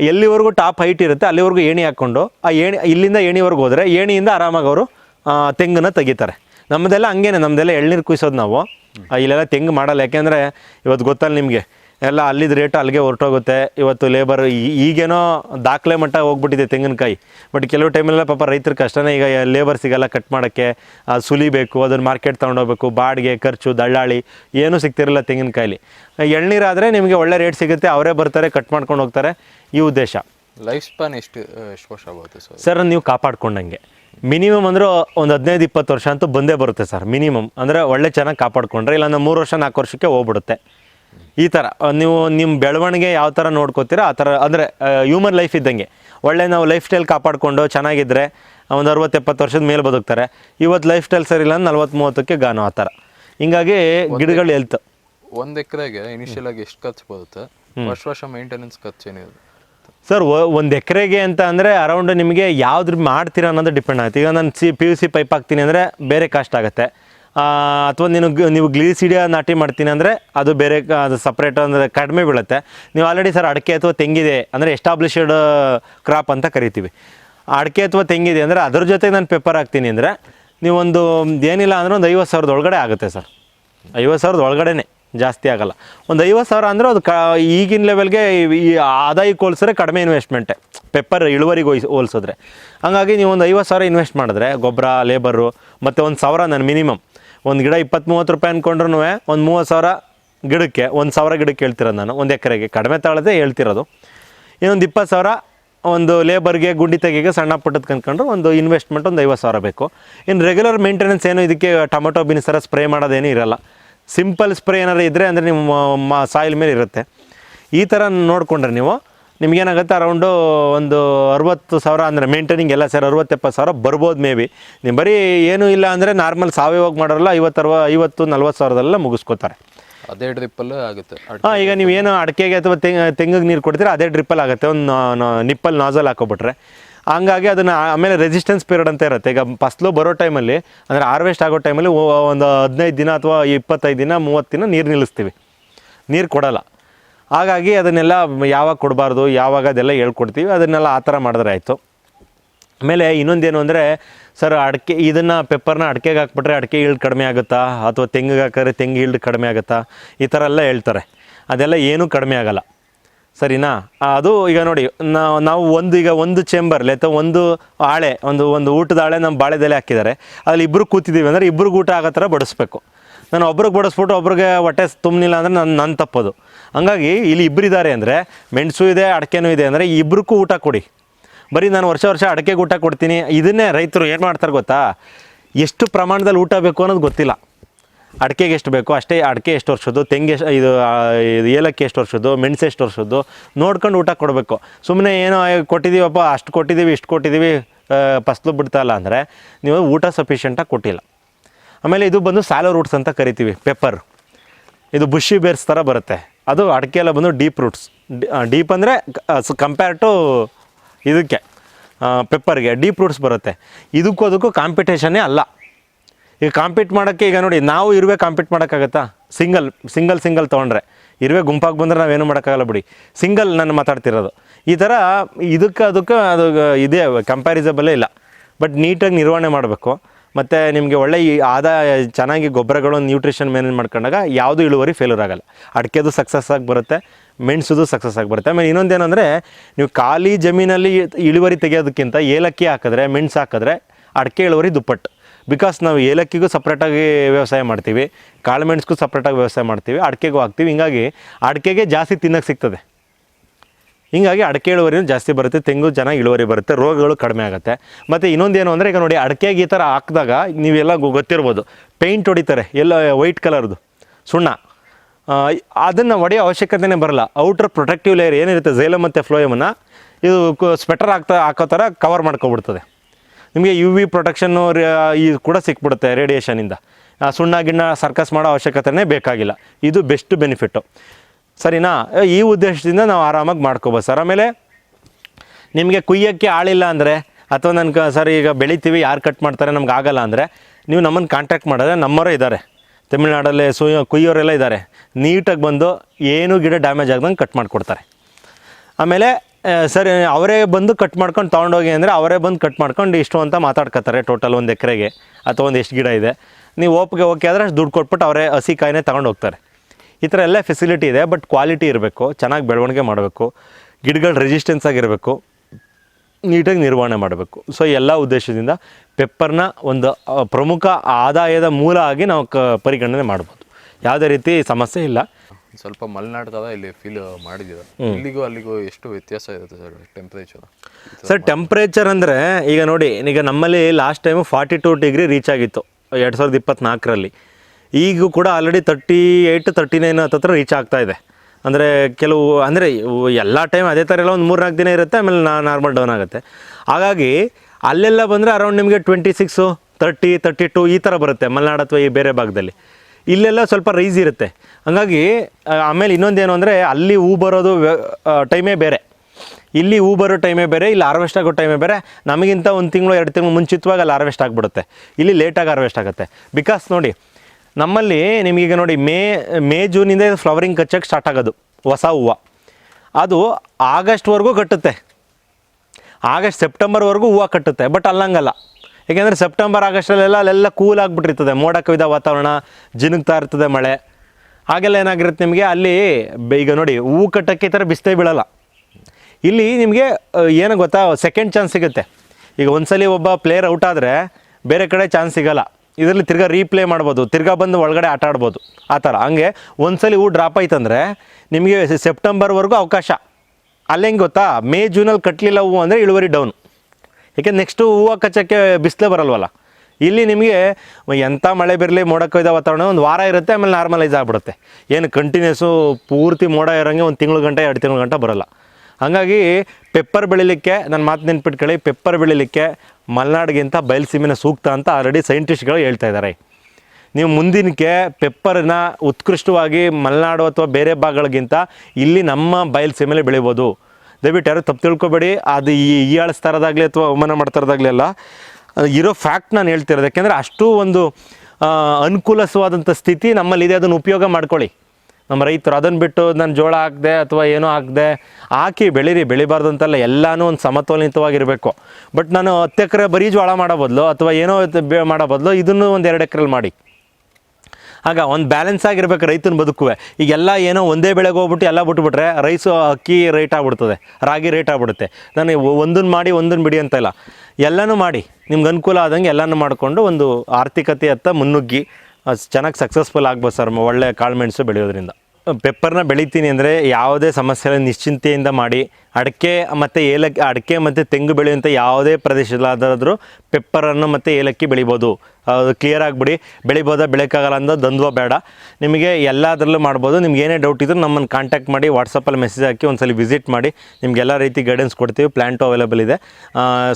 ಎಲ್ಲಿವರೆಗೂ ಟಾಪ್ ಹೈಟ್ ಇರುತ್ತೆ, ಅಲ್ಲಿವರೆಗೂ ಏಣಿ ಹಾಕ್ಕೊಂಡು, ಆ ಏಣಿ, ಇಲ್ಲಿಂದ ಏಣಿವರೆಗೂ ಹೋದರೆ ಏಣಿಯಿಂದ ಆರಾಮಾಗಿ ಅವರು ತೆಂಗನ್ನು ತೆಗಿತಾರೆ. ನಮ್ಮದೆಲ್ಲ ಹಂಗೇನೆ ನಮ್ಮದೆಲ್ಲ ಎಳ್ನೀರು ಕುಯ್ಸೋದು ನಾವು. ಇಲ್ಲೆಲ್ಲ ತೆಂಗು ಮಾಡಲ್ಲ. ಯಾಕೆಂದರೆ ಇವತ್ತು ಗೊತ್ತಲ್ಲ ನಿಮಗೆ ಎಲ್ಲ ಅಲ್ಲಿದ್ದ ರೇಟ್ ಅಲ್ಲಿಗೆ ಹೊರಟೋಗುತ್ತೆ. ಇವತ್ತು ಲೇಬರ್ ಈಗೇನೋ ದಾಖಲೆ ಮಟ್ಟ ಹೋಗ್ಬಿಟ್ಟಿದೆ ತೆಂಗಿನಕಾಯಿ. ಬಟ್ ಕೆಲವು ಟೈಮಲ್ಲ ಪಾಪ ರೈತರ ಕಷ್ಟನೇ ಈಗ ಲೇಬರ್ ಸಿಗಲ್ಲ ಕಟ್ ಮಾಡೋಕ್ಕೆ ಸುಲಿಬೇಕು ಅದನ್ನು ಮಾರ್ಕೆಟ್ ತೊಗೊಂಡೋಗ್ಬೇಕು ಬಾಡಿಗೆ ಖರ್ಚು ದಳ್ಳಾಳಿ ಏನೂ ಸಿಗ್ತಿರಲ್ಲ ತೆಂಗಿನಕಾಯಿಲಿ. ಎಳ್ನೀರಾದರೆ ನಿಮಗೆ ಒಳ್ಳೆ ರೇಟ್ ಸಿಗುತ್ತೆ ಅವರೇ ಬರ್ತಾರೆ ಕಟ್ ಮಾಡ್ಕೊಂಡು ಹೋಗ್ತಾರೆ ಈ ಉದ್ದೇಶ. ಲೈಫ್ ಸ್ಪ್ಯಾನ್ ಎಷ್ಟು ಎಷ್ಟು ವರ್ಷ ಆಗುತ್ತೆ ಸರ್ ಸರ್ ನೀವು ಕಾಪಾಡ್ಕೊಂಡಂಗೆ. ಮಿನಿಮಮ್ ಅಂದ್ರೆ ಒಂದು ಹದಿನೈದು ಇಪ್ಪತ್ತು ವರ್ಷ ಅಂತೂ ಬಂದೇ ಬರುತ್ತೆ ಸರ್ ಮಿನಿಮಮ್ ಅಂದರೆ ಒಳ್ಳೆ ಚೆನ್ನಾಗಿ ಕಾಪಾಡ್ಕೊಂಡ್ರೆ ಇಲ್ಲ ಮೂರು ವರ್ಷ ನಾಲ್ಕು ವರ್ಷಕ್ಕೆ ಹೋಗ್ಬಿಡುತ್ತೆ. ಈ ಥರ ನೀವು ನಿಮ್ಮ ಬೆಳವಣಿಗೆ ಯಾವ ಥರ ನೋಡ್ಕೋತೀರಾ ಆ ಥರ ಅಂದರೆ ಹ್ಯೂಮನ್ ಲೈಫ್ ಇದ್ದಂಗೆ. ಒಳ್ಳೆ ನಾವು ಲೈಫ್ ಸ್ಟೈಲ್ ಕಾಪಾಡಿಕೊಂಡು ಚೆನ್ನಾಗಿದ್ದರೆ ಒಂದು ಅರವತ್ತೆಪ್ಪತ್ತು ವರ್ಷದ ಮೇಲೆ ಬದುಕ್ತಾರೆ. ಇವತ್ತು ಲೈಫ್ ಸ್ಟೈಲ್ ಸರಿ ಇಲ್ಲ ನಲ್ವತ್ತು ಮೂವತ್ತಕ್ಕೆ ಗಾನು ಆ ಥರ ಹಿಂಗಾಗಿ ಗಿಡಗಳು ಹೆಲ್ತ್ ಒಂದು ಎಕರೆಗೆ ಇನಿಷಿಯಲ್ ಆಗಿ ಎಷ್ಟು ಖರ್ಚು ಬರುತ್ತೆ? ವರ್ಷ ವರ್ಷ ಮೇಂಟೆನೆನ್ಸ್ ಖರ್ಚು ಏನಿದೆ ಸರ್ ಒಂದು ಎಕರೆಗೆ ಅಂತ ಅಂದರೆ ಅರೌಂಡ್ ನಿಮಗೆ ಯಾವ್ದು ಮಾಡ್ತೀರಾ ಅನ್ನೋದು ಡಿಪೆಂಡ್ ಆಗುತ್ತೆ. ಈಗ ನಾನು C P V C pipe ಹಾಕ್ತೀನಿ ಅಂದರೆ ಬೇರೆ ಕಾಸ್ಟ್ ಆಗುತ್ತೆ. ಅಥವಾ ನೀನು ನೀವು ಗ್ಲೀಸಿಡಿಯ ನಾಟಿ ಮಾಡ್ತೀನಿ ಅಂದರೆ ಅದು ಬೇರೆ ಅದು ಸಪ್ರೇಟ್ ಅಂದರೆ ಕಡಿಮೆ ಬೀಳುತ್ತೆ. ನೀವು ಆಲ್ರೆಡಿ ಸರ್ ಅಡಿಕೆ ಅಥವಾ ತೆಂಗಿದೆ ಅಂದರೆ ಎಸ್ಟಾಬ್ಲಿಷಡ್ ಕ್ರಾಪ್ ಅಂತ ಕರಿತೀವಿ. ಅಡಿಕೆ ಅಥವಾ ತೆಂಗಿದೆ ಅಂದರೆ ಅದ್ರ ಜೊತೆಗೆ ನಾನು ಪೆಪ್ಪರ್ ಹಾಕ್ತೀನಿ ಅಂದರೆ ನೀವೊಂದು, ಏನಿಲ್ಲ ಅಂದರೆ ಒಂದು ಐವತ್ತು ಸಾವಿರದ ಒಳಗಡೆ ಆಗುತ್ತೆ ಸರ್ ಐವತ್ತು ಸಾವಿರದ ಒಳಗಡೆನೆ, ಜಾಸ್ತಿ ಆಗಲ್ಲ. ಒಂದು ಐವತ್ತು ಸಾವಿರ ಅಂದರೆ ಅದು ಕ, ಈಗಿನ ಲೆವೆಲ್ಗೆ ಈ ಆದಾಯಕ್ಕೆ ಹೋಲಿಸಿದ್ರೆ ಕಡಿಮೆ ಇನ್ವೆಸ್ಟ್ಮೆಂಟೆ ಪೆಪ್ಪರ್ ಇಳುವರಿಗೆ ಹೋಯ್ಸ್ ಹೋಲಿಸಿದ್ರೆ. ಹಾಗಾಗಿ ನೀವು ಒಂದು ಐವತ್ತು ಸಾವಿರ ಇನ್ವೆಸ್ಟ್ ಮಾಡಿದ್ರೆ ಗೊಬ್ಬರ ಲೇಬರು ಮತ್ತು ಒಂದು ಸಾವಿರ ನಾನು ಮಿನಿಮಮ್ ಒಂದು ಗಿಡ ಇಪ್ಪತ್ತು ಮೂವತ್ತು ರೂಪಾಯಿ ಅಂದ್ಕೊಂಡ್ರೂ ಒಂದು ಮೂವತ್ತು ಸಾವಿರ ಗಿಡಕ್ಕೆ, ಒಂದು ಸಾವಿರ ಗಿಡಕ್ಕೆ ಹೇಳ್ತಿರೋದು ನಾನು, ಒಂದು ಎಕರೆಗೆ. ಕಡಿಮೆ ತಾಳದೆ ಹೇಳ್ತಿರೋದು. ಇನ್ನೊಂದು ಇಪ್ಪತ್ತು ಸಾವಿರ ಒಂದು ಲೇಬರ್ಗೆ ಗುಂಡಿ ತೆಗೆಗೆ ಸಣ್ಣ ಪುಟ್ಟದ ಕನ್ಕೊಂಡ್ರು ಒಂದು ಇನ್ವೆಸ್ಟ್ಮೆಂಟ್ ಒಂದು ಐವತ್ತು ಸಾವಿರ ಬೇಕು. ಇನ್ನು ರೆಗ್ಯುಲರ್ ಮೇಂಟೆನೆನ್ಸ್ ಏನು ಇದಕ್ಕೆ ಟೊಮೊಟೊ ಬೀನ್ಸ್ ಥರ ಸ್ಪ್ರೇ ಮಾಡೋದೇನು ಇರಲ್ಲ. ಸಿಂಪಲ್ ಸ್ಪ್ರೇ ಏನಾರು ಇದ್ದರೆ ಅಂದರೆ ನಿಮ್ಮ ಸಾಯಿಲ್ ಮೇಲೆ ಇರುತ್ತೆ. ಈ ಥರ ನೋಡಿಕೊಂಡ್ರೆ ನೀವು ನಿಮಗೇನಾಗುತ್ತೆ ಅರೌಂಡು ಒಂದು ಅರುವತ್ತು ಸಾವಿರ ಅಂದರೆ ಮೇಂಟೈನಿಂಗ್ ಎಲ್ಲ ಸೇರಿ ಅರುವತ್ತೆಪ್ಪತ್ತು ಸಾವಿರ ಬರ್ಬೋದು ಮೇ ಬಿ ನೀವು ಬರೀ ಏನೂ ಇಲ್ಲ ಅಂದರೆ ನಾರ್ಮಲ್ ಸಾವಯವಾಗಿ ಮಾಡೋರಲ್ಲ ಐವತ್ತು ಅರವ ಐವತ್ತು ನಲ್ವತ್ತು ಸಾವಿರದಲ್ಲ ಮುಗಿಸ್ಕೋತಾರೆ. ಅದೇ ಡ್ರಿಪ್ಪಲ್ಲೇ ಆಗುತ್ತೆ. ಹಾಂ ಈಗ ನೀವೇನು ಅಡಿಕೆಗೆ ಅಥವಾ ತೆಂಗ್ ತೆಂಗಿಗೆ ನೀರು ಕೊಡ್ತೀರ ಅದೇ ಡ್ರಿಪ್ಪಲ್ಲಿ ಆಗುತ್ತೆ. ಒಂದು ನಿಪ್ಪಲ್ಲಿ ನಾಜಲ್ ಹಾಕೊಬಿಟ್ರೆ. ಹಂಗಾಗಿ ಅದನ್ನು ಆಮೇಲೆ ರೆಸಿಸ್ಟೆನ್ಸ್ ಪೀರಿಯಡ್ ಅಂತ ಇರುತ್ತೆ. ಈಗ ಫಸ್ಲು ಬರೋ ಟೈಮಲ್ಲಿ ಅಂದರೆ ಹಾರ್ವೆಸ್ಟ್ ಆಗೋ ಟೈಮಲ್ಲಿ ಒಂದು ಹದಿನೈದು ದಿನ ಅಥವಾ ಇಪ್ಪತ್ತೈದು ದಿನ ಮೂವತ್ತು ದಿನ ನೀರು ನಿಲ್ಲಿಸ್ತೀವಿ. ನೀರು ಕೊಡಲ್ಲ. ಹಾಗಾಗಿ ಅದನ್ನೆಲ್ಲ ಯಾವಾಗ ಕೊಡಬಾರ್ದು, ಯಾವಾಗ ಅದೆಲ್ಲ ಹೇಳ್ಕೊಡ್ತೀವಿ, ಅದನ್ನೆಲ್ಲ ಆ ಥರ ಮಾಡಿದ್ರೆ ಆಯಿತು. ಆಮೇಲೆ ಇನ್ನೊಂದೇನು ಅಂದರೆ, ಸರ್ ಅಡಿಕೆ, ಇದನ್ನು ಪೆಪ್ಪರ್ನ ಅಡಿಕೆಗೆ ಹಾಕ್ಬಿಟ್ರೆ ಅಡಿಕೆ ಈಲ್ಡ್ ಕಡಿಮೆ ಆಗುತ್ತಾ? ಅಥವಾ ತೆಂಗಿಗೆ ಹಾಕಿದ್ರೆ ತೆಂಗು ಈಲ್ಡ್ ಕಡಿಮೆ ಆಗುತ್ತಾ? ಈ ಥರ ಎಲ್ಲ ಹೇಳ್ತಾರೆ. ಅದೆಲ್ಲ ಏನೂ ಕಡಿಮೆ ಆಗಲ್ಲ. ಸರಿನಾ? ಅದು ಈಗ ನೋಡಿ, ನಾವು ನಾವು ಒಂದು, ಈಗ ಒಂದು ಚೇಂಬರ್ಲಿ ಅಥವಾ ಒಂದು ಆಳೆ, ಒಂದು ಒಂದು ಊಟದ ಆಳೆ ನಮ್ಮ ಬಾಳೆದಲ್ಲೇ ಹಾಕಿದ್ದಾರೆ. ಅಲ್ಲಿ ಇಬ್ಬರು ಕೂತಿದ್ದೀವಿ ಅಂದರೆ ಇಬ್ರಿಗೆ ಊಟ ಆಗೋ ಥರ ಬಡಿಸ್ಬೇಕು. ನಾನು ಒಬ್ರಿಗೆ ಬಡಿಸ್ಬಿಟ್ಟು ಒಬ್ರಿಗೆ ಹೊಟ್ಟೆ ತುಂಬಲಿಲ್ಲ ಅಂದರೆ ನನ್ನ ನನ್ನ ತಪ್ಪದು. ಹಂಗಾಗಿ ಇಲ್ಲಿ ಇಬ್ಬರು ಇದ್ದಾರೆ ಅಂದರೆ ಮೆಣಸು ಇದೆ, ಅಡಿಕೆನೂ ಇದೆ ಅಂದರೆ ಇಬ್ಬರಿಗೂ ಊಟ ಕೊಡಿ. ಬರೀ ನಾನು ವರ್ಷ ವರ್ಷ ಅಡಿಕೆಗೆ ಊಟ ಕೊಡ್ತೀನಿ. ಇದನ್ನೇ ರೈತರು ಏನು ಮಾಡ್ತಾರೆ ಗೊತ್ತಾ? ಎಷ್ಟು ಪ್ರಮಾಣದಲ್ಲಿ ಊಟ ಬೇಕು ಅನ್ನೋದು ಗೊತ್ತಿಲ್ಲ. ಅಡಿಕೆಗೆ ಎಷ್ಟು ಬೇಕು? ಅಷ್ಟೇ ಅಡಿಕೆ ಎಷ್ಟು ವರ್ಷದ್ದು? ತೆಂಗೆ ಇದು ಇದು ಏಲಕ್ಕಿ ಎಷ್ಟು ವರ್ಷದ್ದು? ಮೆಣಸು ಎಷ್ಟು ವರ್ಷದ್ದು? ನೋಡ್ಕೊಂಡು ಊಟ ಕೊಡಬೇಕು. ಸುಮ್ಮನೆ ಏನೋ ಕೊಟ್ಟಿದ್ದೀವಪ್ಪ, ಅಷ್ಟು ಕೊಟ್ಟಿದ್ದೀವಿ, ಇಷ್ಟು ಕೊಟ್ಟಿದ್ದೀವಿ ಫಸ್ಲು ಬಿಡ್ತಾ ಇಲ್ಲ ಅಂದರೆ ನೀವು ಊಟ ಸಫಿಷಿಯೆಂಟಾಗಿ ಕೊಟ್ಟಿಲ್ಲ. ಆಮೇಲೆ ಇದು ಬಂದು ಸ್ಯಾಲೋ ರೂಟ್ಸ್ ಅಂತ ಕರಿತೀವಿ, ಪೆಪ್ಪರ್. ಇದು ಬುಷಿ ಬೇರ್ಸ್ ಥರ ಬರುತ್ತೆ. ಅದು ಅಡಿಕೆ ಎಲ್ಲ ಬಂದು ಡೀಪ್ ರೂಟ್ಸ್ ಡೀಪ್ ಅಂದರೆ ಕಂಪೇರ್ ಟು ಇದಕ್ಕೆ ಪೆಪ್ಪರ್ಗೆ ಡೀಪ್ ರೂಟ್ಸ್ ಬರುತ್ತೆ. ಇದಕ್ಕೂ ಅದಕ್ಕೂ ಕಾಂಪಿಟೇಷನ್ನೇ ಅಲ್ಲ. ಈಗ ಕಾಂಪೀಟ್ ಮಾಡೋಕ್ಕೆ, ಈಗ ನೋಡಿ, ನಾವು ಇರುವೆ ಕಾಂಪೀಟ್ ಮಾಡೋಕ್ಕಾಗತ್ತಾ? ಸಿಂಗಲ್ ಸಿಂಗಲ್ ಸಿಂಗಲ್ ತೊಗೊಂಡ್ರೆ. ಇರುವೆ ಗುಂಪಾಗಿ ಬಂದರೆ ನಾವೇನು ಮಾಡೋಕ್ಕಾಗಲ್ಲ ಬಿಡಿ. ಸಿಂಗಲ್ ನಾನು ಮಾತಾಡ್ತಿರೋದು. ಈ ಥರ ಇದಕ್ಕೆ, ಅದಕ್ಕೆ ಅದು ಇದೇ ಕಂಪ್ಯಾರಿಸಬಲ್ಲೇ ಇಲ್ಲ. ಬಟ್ ನೀಟಾಗಿ ನಿರ್ವಹಣೆ ಮಾಡಬೇಕು. ಮತ್ತು ನಿಮಗೆ ಒಳ್ಳೆ ಈ ಚೆನ್ನಾಗಿ ಗೊಬ್ಬರಗಳು ನ್ಯೂಟ್ರಿಷನ್ ಮೇನೇಜ್ ಮಾಡ್ಕೊಂಡಾಗ ಯಾವುದು ಇಳುವರಿ ಫೇಲ್ಯೂರ್ ಆಗಲ್ಲ. ಅಡಿಕೆದು ಸಕ್ಸಸ್ ಆಗಿ ಬರುತ್ತೆ, ಮೆಣಸುದು ಸಕ್ಸಸ್ ಆಗಿ ಬರುತ್ತೆ. ಆಮೇಲೆ ಇನ್ನೊಂದೇನೆಂದರೆ ನೀವು ಖಾಲಿ ಜಮೀನಲ್ಲಿ ಇಳುವರಿ ತೆಗೆಯೋದಕ್ಕಿಂತ ಏಲಕ್ಕಿ ಹಾಕಿದ್ರೆ, ಮೆಣಸು ಹಾಕಿದ್ರೆ ಅಡಿಕೆ ಇಳುವರಿ ದುಪ್ಪಟ್ಟು. ಬಿಕಾಸ್ ನಾವು ಏಲಕ್ಕಿಗೂ ಸಪ್ರೇಟಾಗಿ ವ್ಯವಸಾಯ ಮಾಡ್ತೀವಿ, ಕಾಳು ಮೆಣಸಿಗೂ ಸಪ್ರೇಟಾಗಿ ವ್ಯವಸಾಯ ಮಾಡ್ತೀವಿ, ಅಡಿಕೆಗೂ ಹಾಕ್ತೀವಿ. ಹಿಂಗಾಗಿ ಅಡಿಕೆಗೆ ಜಾಸ್ತಿ ತಿನ್ನೋಕ್ಕೆ ಸಿಗ್ತದೆ. ಹಿಂಗಾಗಿ ಅಡಿಕೆ ಇಳುವರಿನೂ ಜಾಸ್ತಿ ಬರುತ್ತೆ, ತೆಂಗು ಚೆನ್ನಾಗಿ ಇಳುವರಿ ಬರುತ್ತೆ, ರೋಗಗಳು ಕಡಿಮೆ ಆಗುತ್ತೆ. ಮತ್ತು ಇನ್ನೊಂದೇನು ಅಂದರೆ ಈಗ ನೋಡಿ ಅಡಿಕೆಗೆ ಈ ಥರ ಹಾಕಿದಾಗ ನೀವೆಲ್ಲ ಗೊತ್ತಿರ್ಬೋದು. ಪೇಂಟ್ ಹೊಡಿತಾರೆ, ಎಲ್ಲ ವೈಟ್ ಕಲರ್ದು, ಸುಣ್ಣ. ಅದನ್ನು ಒಡೆಯೋ ಅವಶ್ಯಕತೆನೇ ಬರಲ್ಲ. ಔಟರ್ ಪ್ರೊಟೆಕ್ಟಿವ್ ಲೇಯರ್ ಏನಿರುತ್ತೆ ಝೈಲಮ್ ಮತ್ತು ಫ್ಲೋಯಮನ್ನು ಇದು ಸ್ವೆಟರ್ ಹಾಕ್ತಾ ಹಾಕೋ ಥರ ಕವರ್ ಮಾಡ್ಕೊಬಿಡ್ತದೆ. ನಿಮಗೆ ಯು ವಿ ಪ್ರೊಟೆಕ್ಷನ್ನು ಈ ಕೂಡ ಸಿಕ್ಬಿಡುತ್ತೆ ರೇಡಿಯೇಷನಿಂದ ಸುಣ್ಣ ಗಿಣ್ಣ ಸರ್ಕಸ್ ಮಾಡೋ ಅವಶ್ಯಕತೆನೇ ಬೇಕಾಗಿಲ್ಲ. ಇದು ಬೆಸ್ಟ್ ಬೆನಿಫಿಟ್ಟು ಸರಿನಾ? ಈ ಉದ್ದೇಶದಿಂದ ನಾವು ಆರಾಮಾಗಿ ಮಾಡ್ಕೋಬೋದು. ಸರ್, ಆಮೇಲೆ ನಿಮಗೆ ಕುಯ್ಯೋಕ್ಕೆ ಆಳಿಲ್ಲ ಅಂದರೆ ಅಥವಾ ನನ್ಗೆ, ಸರ್, ಈಗ ಬೆಳಿತೀವಿ, ಯಾರು ಕಟ್ ಮಾಡ್ತಾರೆ ನಮ್ಗೆ ಆಗಲ್ಲ ಅಂದರೆ ನೀವು ನಮ್ಮನ್ನು ಕಾಂಟ್ಯಾಕ್ಟ್ ಮಾಡಿದ್ರೆ ನಮ್ಮವರೇ ಇದ್ದಾರೆ. ತಮಿಳ್ನಾಡಲ್ಲಿ ಸುಯ್ ಕುಯ್ಯೋರೆಲ್ಲ ಇದ್ದಾರೆ. ನೀಟಾಗಿ ಬಂದು ಏನೂ ಗಿಡ ಡ್ಯಾಮೇಜ್ ಆಗ್ದಂಗೆ ಕಟ್ ಮಾಡಿಕೊಡ್ತಾರೆ. ಆಮೇಲೆ ಸರಿ, ಅವರೇ ಬಂದು ಕಟ್ ಮಾಡ್ಕೊಂಡು ತೊಗೊಂಡೋಗಿ ಅಂದರೆ ಅವರೇ ಬಂದು ಕಟ್ ಮಾಡ್ಕೊಂಡು ಇಷ್ಟು ಅಂತ ಮಾತಾಡ್ಕೊತಾರೆ ಟೋಟಲ್ ಒಂದು ಎಕರೆಗೆ ಅಥವಾ ಒಂದು ಎಷ್ಟು ಗಿಡ ಇದೆ. ನೀವು ಓಪಿಗೆ ಓಕೆ ಆದರೆ ಅಷ್ಟು ದುಡ್ಡು ಕೊಟ್ಬಿಟ್ಟು ಅವರೇ ಹಸಿ ಕಾಯಿನೇ ತೊಗೊಂಡು ಹೋಗ್ತಾರೆ. ಈ ಥರ ಎಲ್ಲ ಫೆಸಿಲಿಟಿ ಇದೆ ಬಟ್ ಕ್ವಾಲಿಟಿ ಇರಬೇಕು ಚೆನ್ನಾಗಿ ಬೆಳವಣಿಗೆ ಮಾಡಬೇಕು ಗಿಡಗಳು ರೆಸಿಸ್ಟೆನ್ಸ್ ಆಗಿರಬೇಕು ನೀಟಾಗಿ ನಿರ್ವಹಣೆ ಮಾಡಬೇಕು. ಸೊ ಎಲ್ಲ ಉದ್ದೇಶದಿಂದ ಪೆಪ್ಪರ್ನ ಒಂದು ಪ್ರಮುಖ ಆದಾಯದ ಮೂಲ ಆಗಿ ನಾವು ಕ ಪರಿಗಣನೆ ಮಾಡ್ಬೋದು. ಯಾವುದೇ ರೀತಿ ಸಮಸ್ಯೆ ಇಲ್ಲ. ಸ್ವಲ್ಪ ಮಲೆನಾಡ್ತದ ಇಲ್ಲಿ ಫೀಲ್ ಮಾಡಿದ್ದೀರ? ಇಲ್ಲಿಗೂ ಅಲ್ಲಿಗೂ ಎಷ್ಟು ವ್ಯತ್ಯಾಸ ಇರುತ್ತೆ ಸರ್ ಟೆಂಪ್ರೇಚರ್ ಸರ್ ಟೆಂಪ್ರೇಚರ್ ಅಂದರೆ ಈಗ ನೋಡಿ ಈಗ ನಮ್ಮಲ್ಲಿ last time forty two degree reach ಆಗಿತ್ತು ಎರಡು ಸಾವಿರದ ಇಪ್ಪತ್ನಾಲ್ಕರಲ್ಲಿ. ಈಗೂ ಕೂಡ already thirty eight thirty nine ಹತ್ತತ್ರ ರೀಚ್ ಆಗ್ತಾ ಇದೆ. ಅಂದರೆ ಕೆಲವು, ಅಂದರೆ ಎಲ್ಲ ಟೈಮ್ ಅದೇ ಥರ ಎಲ್ಲ ಒಂದು ಮೂರು ನಾಲ್ಕು ದಿನ ಇರುತ್ತೆ, ಆಮೇಲೆ ನಾ ನಾರ್ಮಲ್ ಡೌನ್ ಆಗುತ್ತೆ. ಹಾಗಾಗಿ ಅಲ್ಲೆಲ್ಲ ಬಂದರೆ ಅರೌಂಡ್ ನಿಮಗೆ twenty six thirty thirty two ಈ ಥರ ಬರುತ್ತೆ, ಮಲೆನಾಡು ಅಥವಾ ಈ ಬೇರೆ ಭಾಗದಲ್ಲಿ. ಇಲ್ಲೆಲ್ಲ ಸ್ವಲ್ಪ ರೈಸ್ ಇರುತ್ತೆ. ಹಂಗಾಗಿ ಆಮೇಲೆ ಇನ್ನೊಂದೇನು ಅಂದರೆ ಅಲ್ಲಿ ಹೂ ಬರೋದು ಟೈಮೇ ಬೇರೆ. ಇಲ್ಲಿ ಹೂ ಬರೋ ಟೈಮೇ ಬೇರೆ, ಇಲ್ಲಿ ಹಾರ್ವೆಸ್ಟ್ ಆಗೋ ಟೈಮೇ ಬೇರೆ. ನಮಗಿಂತ ಒಂದು ತಿಂಗಳು, ಎರಡು ತಿಂಗಳು ಮುಂಚಿತವಾಗಿ ಅಲ್ಲಿ ಹಾರ್ವೆಸ್ಟ್ ಆಗಿಬಿಡುತ್ತೆ. ಇಲ್ಲಿ ಲೇಟಾಗಿ ಹಾರ್ವೆಸ್ಟ್ ಆಗುತ್ತೆ. ಬಿಕಾಸ್ ನೋಡಿ ನಮ್ಮಲ್ಲಿ ನಿಮಗೀಗ ನೋಡಿ ಮೇ ಮೇ ಜೂನಿಂದ ಇದು ಫ್ಲವರಿಂಗ್ ಕಚ್ಚಕ್ಕೆ ಸ್ಟಾರ್ಟ್ ಆಗೋದು, ಹೊಸ ಹೂವು. ಅದು ಆಗಸ್ಟ್ವರೆಗೂ ಕಟ್ಟುತ್ತೆ. ಆಗಸ್ಟ್, ಸೆಪ್ಟೆಂಬರ್ವರೆಗೂ ಹೂವು ಕಟ್ಟುತ್ತೆ, ಬಟ್ ಅಲ್ಲಂಗಲ್ಲ. ಏಕೆಂದರೆ ಸೆಪ್ಟೆಂಬರ್ ಆಗಸ್ಟಲ್ಲೆಲ್ಲ ಅಲ್ಲೆಲ್ಲ ಕೂಲ್ ಆಗಿಬಿಟ್ಟಿರ್ತದೆ. ಮೋಡ ಕವಿದ ವಾತಾವರಣ, ಜಿನುಗ್ತಾ ಇರ್ತದೆ ಮಳೆ. ಹಾಗೆಲ್ಲ ಏನಾಗಿರುತ್ತೆ ನಿಮಗೆ? ಅಲ್ಲಿ ಈಗ ನೋಡಿ ಹೂವು ಕಟ್ಟೋಕ್ಕೆ ಈ ಥರ ಬಿಸ್ತೇ ಬೀಳಲ್ಲ. ಇಲ್ಲಿ ನಿಮಗೆ ಏನು ಗೊತ್ತಾ? ಸೆಕೆಂಡ್ ಚಾನ್ಸ್ ಸಿಗುತ್ತೆ. ಈಗ ಒಂದ್ಸಲಿ ಒಬ್ಬ ಪ್ಲೇಯರ್ ಔಟ್ ಆದರೆ ಬೇರೆ ಕಡೆ ಚಾನ್ಸ್ ಸಿಗಲ್ಲ. ಇದರಲ್ಲಿ ತಿರ್ಗಾ ರೀಪ್ಲೇ ಮಾಡ್ಬೋದು, ತಿರ್ಗಾ ಬಂದು ಒಳಗಡೆ ಆಟ ಆಡ್ಬೋದು. ಆ ಥರ. ಹಂಗೆ ಒಂದ್ಸಲಿ ಹೂ ಡ್ರಾಪ್ ಆಯ್ತಂದರೆ ನಿಮಗೆ ಸೆಪ್ಟೆಂಬರ್ವರೆಗೂ ಅವಕಾಶ. ಅಲ್ಲಿ ಹೆಂಗೆ ಗೊತ್ತಾ? ಮೇ ಜೂನಲ್ಲಿ ಕಟ್ಟಲಿಲ್ಲ ಹೂವು ಅಂದರೆ ಇಳುವರಿ ಡೌನ್ ಯಾಕೆ ನೆಕ್ಸ್ಟು ಹೂವು ಕಚ್ಚೋಕ್ಕೆ ಬಿಸಿಲೇ ಬರಲ್ವಲ್ಲ? ಇಲ್ಲಿ ನಿಮಗೆ ಎಂಥ ಮಳೆ ಬರಲಿ, ಮೋಡ ಕೊಯ್ದ ವಾತಾವರಣ ಒಂದು ವಾರ ಇರುತ್ತೆ, ಆಮೇಲೆ ನಾರ್ಮಲೈಸ್ ಆಗಿಬಿಡುತ್ತೆ. ಏನು ಕಂಟಿನ್ಯೂಸು ಪೂರ್ತಿ ಮೋಡ ಇರೋಂಗೆ ಒಂದು ತಿಂಗಳು ಗಂಟೆ, ಎರಡು ತಿಂಗಳು ಗಂಟೆ ಬರಲ್ಲ. ಹಾಗಾಗಿ ಪೆಪ್ಪರ್ ಬೆಳಿಲಿಕ್ಕೆ ನನ್ನ ಮಾತು ನೆನ್ಪಿಟ್ಕೊಳ್ಳಿ ಪೆಪ್ಪರ್ ಬೆಳಿಲಿಕ್ಕೆ ಮಲೆನಾಡಿಗಿಂತ ಬಯಲುಸೀಮೆನ ಸೂಕ್ತ ಅಂತ ಆಲ್ರೆಡಿ ಸೈಂಟಿಸ್ಟ್ಗಳು ಹೇಳ್ತಾ ಇದ್ದಾರೆ. ನೀವು ಮುಂದಿನಕ್ಕೆ ಪೆಪ್ಪರನ್ನ ಉತ್ಕೃಷ್ಟವಾಗಿ ಮಲೆನಾಡು ಅಥವಾ ಬೇರೆ ಭಾಗಗಳಿಗಿಂತ ಇಲ್ಲಿ ನಮ್ಮ ಬಯಲುಸೀಮೆಲೆ ಬೆಳಿಬೋದು. ದಯವಿಟ್ಟು ಯಾರು ತಪ್ಪು ತಿಳ್ಕೊಬೇಡಿ, ಅದು ಈ ಹೀಯಾಳಿಸ್ತಾ ಇರೋದಾಗಲಿ ಅಥವಾ ಅವಮಾನ ಮಾಡ್ತಾ ಅಲ್ಲ, ಇರೋ ಫ್ಯಾಕ್ಟ್ ನಾನು ಹೇಳ್ತಿರೋದು. ಯಾಕೆಂದರೆ ಅಷ್ಟು ಒಂದು ಅನುಕೂಲಸವಾದಂಥ ಸ್ಥಿತಿ ನಮ್ಮಲ್ಲಿದೆ, ಅದನ್ನು ಉಪಯೋಗ ಮಾಡ್ಕೊಳ್ಳಿ. ನಮ್ಮ ರೈತರು ಅದನ್ನು ಬಿಟ್ಟು ನಾನು ಜೋಳ ಹಾಕ್ದೆ ಅಥವಾ ಏನೋ ಹಾಕ್ದೆ, ಹಾಕಿ ಬೆಳೀರಿ, ಬೆಳಿಬಾರ್ದು ಅಂತಲ್ಲ ಎಲ್ಲನೂ ಒಂದು ಸಮತೋಲಿತವಾಗಿರಬೇಕು ಬಟ್ ನಾನು ಹತ್ತು ಎಕರೆ ಬರೀ ಜೋಳ ಮಾಡೋ ಬದಲು ಅಥವಾ ಏನೋ ಮಾಡೋ ಬದಲು ಇದನ್ನು ಒಂದು ಎರಡು ಎಕರೆಲಿ ಮಾಡಿ. ಆಗ ಒಂದು ಬ್ಯಾಲೆನ್ಸ್ ಆಗಿರ್ಬೇಕು ರೈತನ ಬದುಕುವೆ. ಈಗೆಲ್ಲ ಏನೋ ಒಂದೇ ಬೆಳೆಗೆ ಹೋಗ್ಬಿಟ್ಟು ಎಲ್ಲ ಬಿಟ್ಬಿಟ್ರೆ ರೈಸು ಅಕ್ಕಿ ರೇಟ್ ಆಗ್ಬಿಡ್ತದೆ, ರಾಗಿ ರೇಟ್ ಆಗ್ಬಿಡುತ್ತೆ. ನಾನು ಒಂದನ್ನು ಮಾಡಿ ಒಂದನ್ನು ಬಿಡಿ ಅಂತ ಇಲ್ಲ ಎಲ್ಲನೂ ಮಾಡಿ, ನಿಮ್ಗೆ ಅನುಕೂಲ ಆದಂಗೆ ಎಲ್ಲನೂ ಮಾಡಿಕೊಂಡು ಒಂದು ಆರ್ಥಿಕತೆ ಅತ್ತ ಮುನ್ನುಗ್ಗಿ ಚೆನ್ನಾಗಿ ಸಕ್ಸಸ್ಫುಲ್ ಆಗ್ಬೋದು ಸರ್. ಒಳ್ಳೆ ಕಾಳುಮೆಣಸು ಬೆಳೆಯೋದ್ರಿಂದ. ಪೆಪ್ಪರ್ನ ಬೆಳಿತೀನಿ ಅಂದರೆ ಯಾವುದೇ ಸಮಸ್ಯೆ ನಿಶ್ಚಿಂತೆಯಿಂದ ಮಾಡಿ, ಅಡಿಕೆ ಮತ್ತು ಏಲಕ್ಕಿ, ಅಡಿಕೆ ಮತ್ತು ತೆಂಗು ಬೆಳೆಯುವಂಥ ಯಾವುದೇ ಪ್ರದೇಶದಲ್ಲಾದರೂ ಪೆಪ್ಪರನ್ನು ಮತ್ತು ಏಲಕ್ಕಿ ಬೆಳಿಬೋದು. ಅದು ಕ್ಲಿಯರ್ ಆಗಿಬಿಡಿ. ಬೆಳಿಬೋದಾ ಬೆಳಕಾಗಲ್ಲ ಅಂತ ದ್ವಂದ್ವ ಬೇಡ. ನಿಮಗೆ ಎಲ್ಲದರಲ್ಲೂ ಮಾಡ್ಬೋದು. ನಿಮ್ಗೆ ಏನೇ ಡೌಟ್ ಇದ್ರೂ ನಮ್ಮನ್ನು ಕಾಂಟ್ಯಾಕ್ಟ್ ಮಾಡಿ ವಾಟ್ಸಪ್ಪಲ್ಲಿ ಮೆಸೇಜ್ ಹಾಕಿ ಒಂದ್ಸಲಿ ವಿಸಿಟ್ ಮಾಡಿ. ನಿಮ್ಗೆ ಎಲ್ಲ ರೀತಿ ಗೈಡೆನ್ಸ್ ಕೊಡ್ತೀವಿ. ಪ್ಲ್ಯಾಂಟು ಅವೈಲೇಬಲ್ ಇದೆ.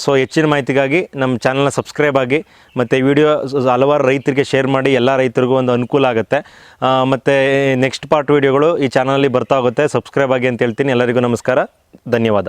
ಸೊ ಹೆಚ್ಚಿನ ಮಾಹಿತಿಗಾಗಿ ನಮ್ಮ ಚಾನಲ್ನ ಸಬ್ಸ್ಕ್ರೈಬ್ ಆಗಿ, ಮತ್ತು ವಿಡಿಯೋ ಹಲವಾರು ರೈತರಿಗೆ ಶೇರ್ ಮಾಡಿ, ಎಲ್ಲ ರೈತರಿಗೂ ಒಂದು ಅನುಕೂಲ ಆಗುತ್ತೆ. ಮತ್ತು ನೆಕ್ಸ್ಟ್ ಪಾರ್ಟ್ ವೀಡಿಯೋಗಳು ಈ ಚಾನಲಲ್ಲಿ ಬರ್ತಾ ಹೋಗುತ್ತೆ. ಸಬ್ಸ್ಕ್ರೈಬ್ ಆಗಿ ಅಂತ ಹೇಳ್ತೀನಿ. ಎಲ್ಲರಿಗೂ ನಮಸ್ಕಾರ. ಧನ್ಯವಾದ.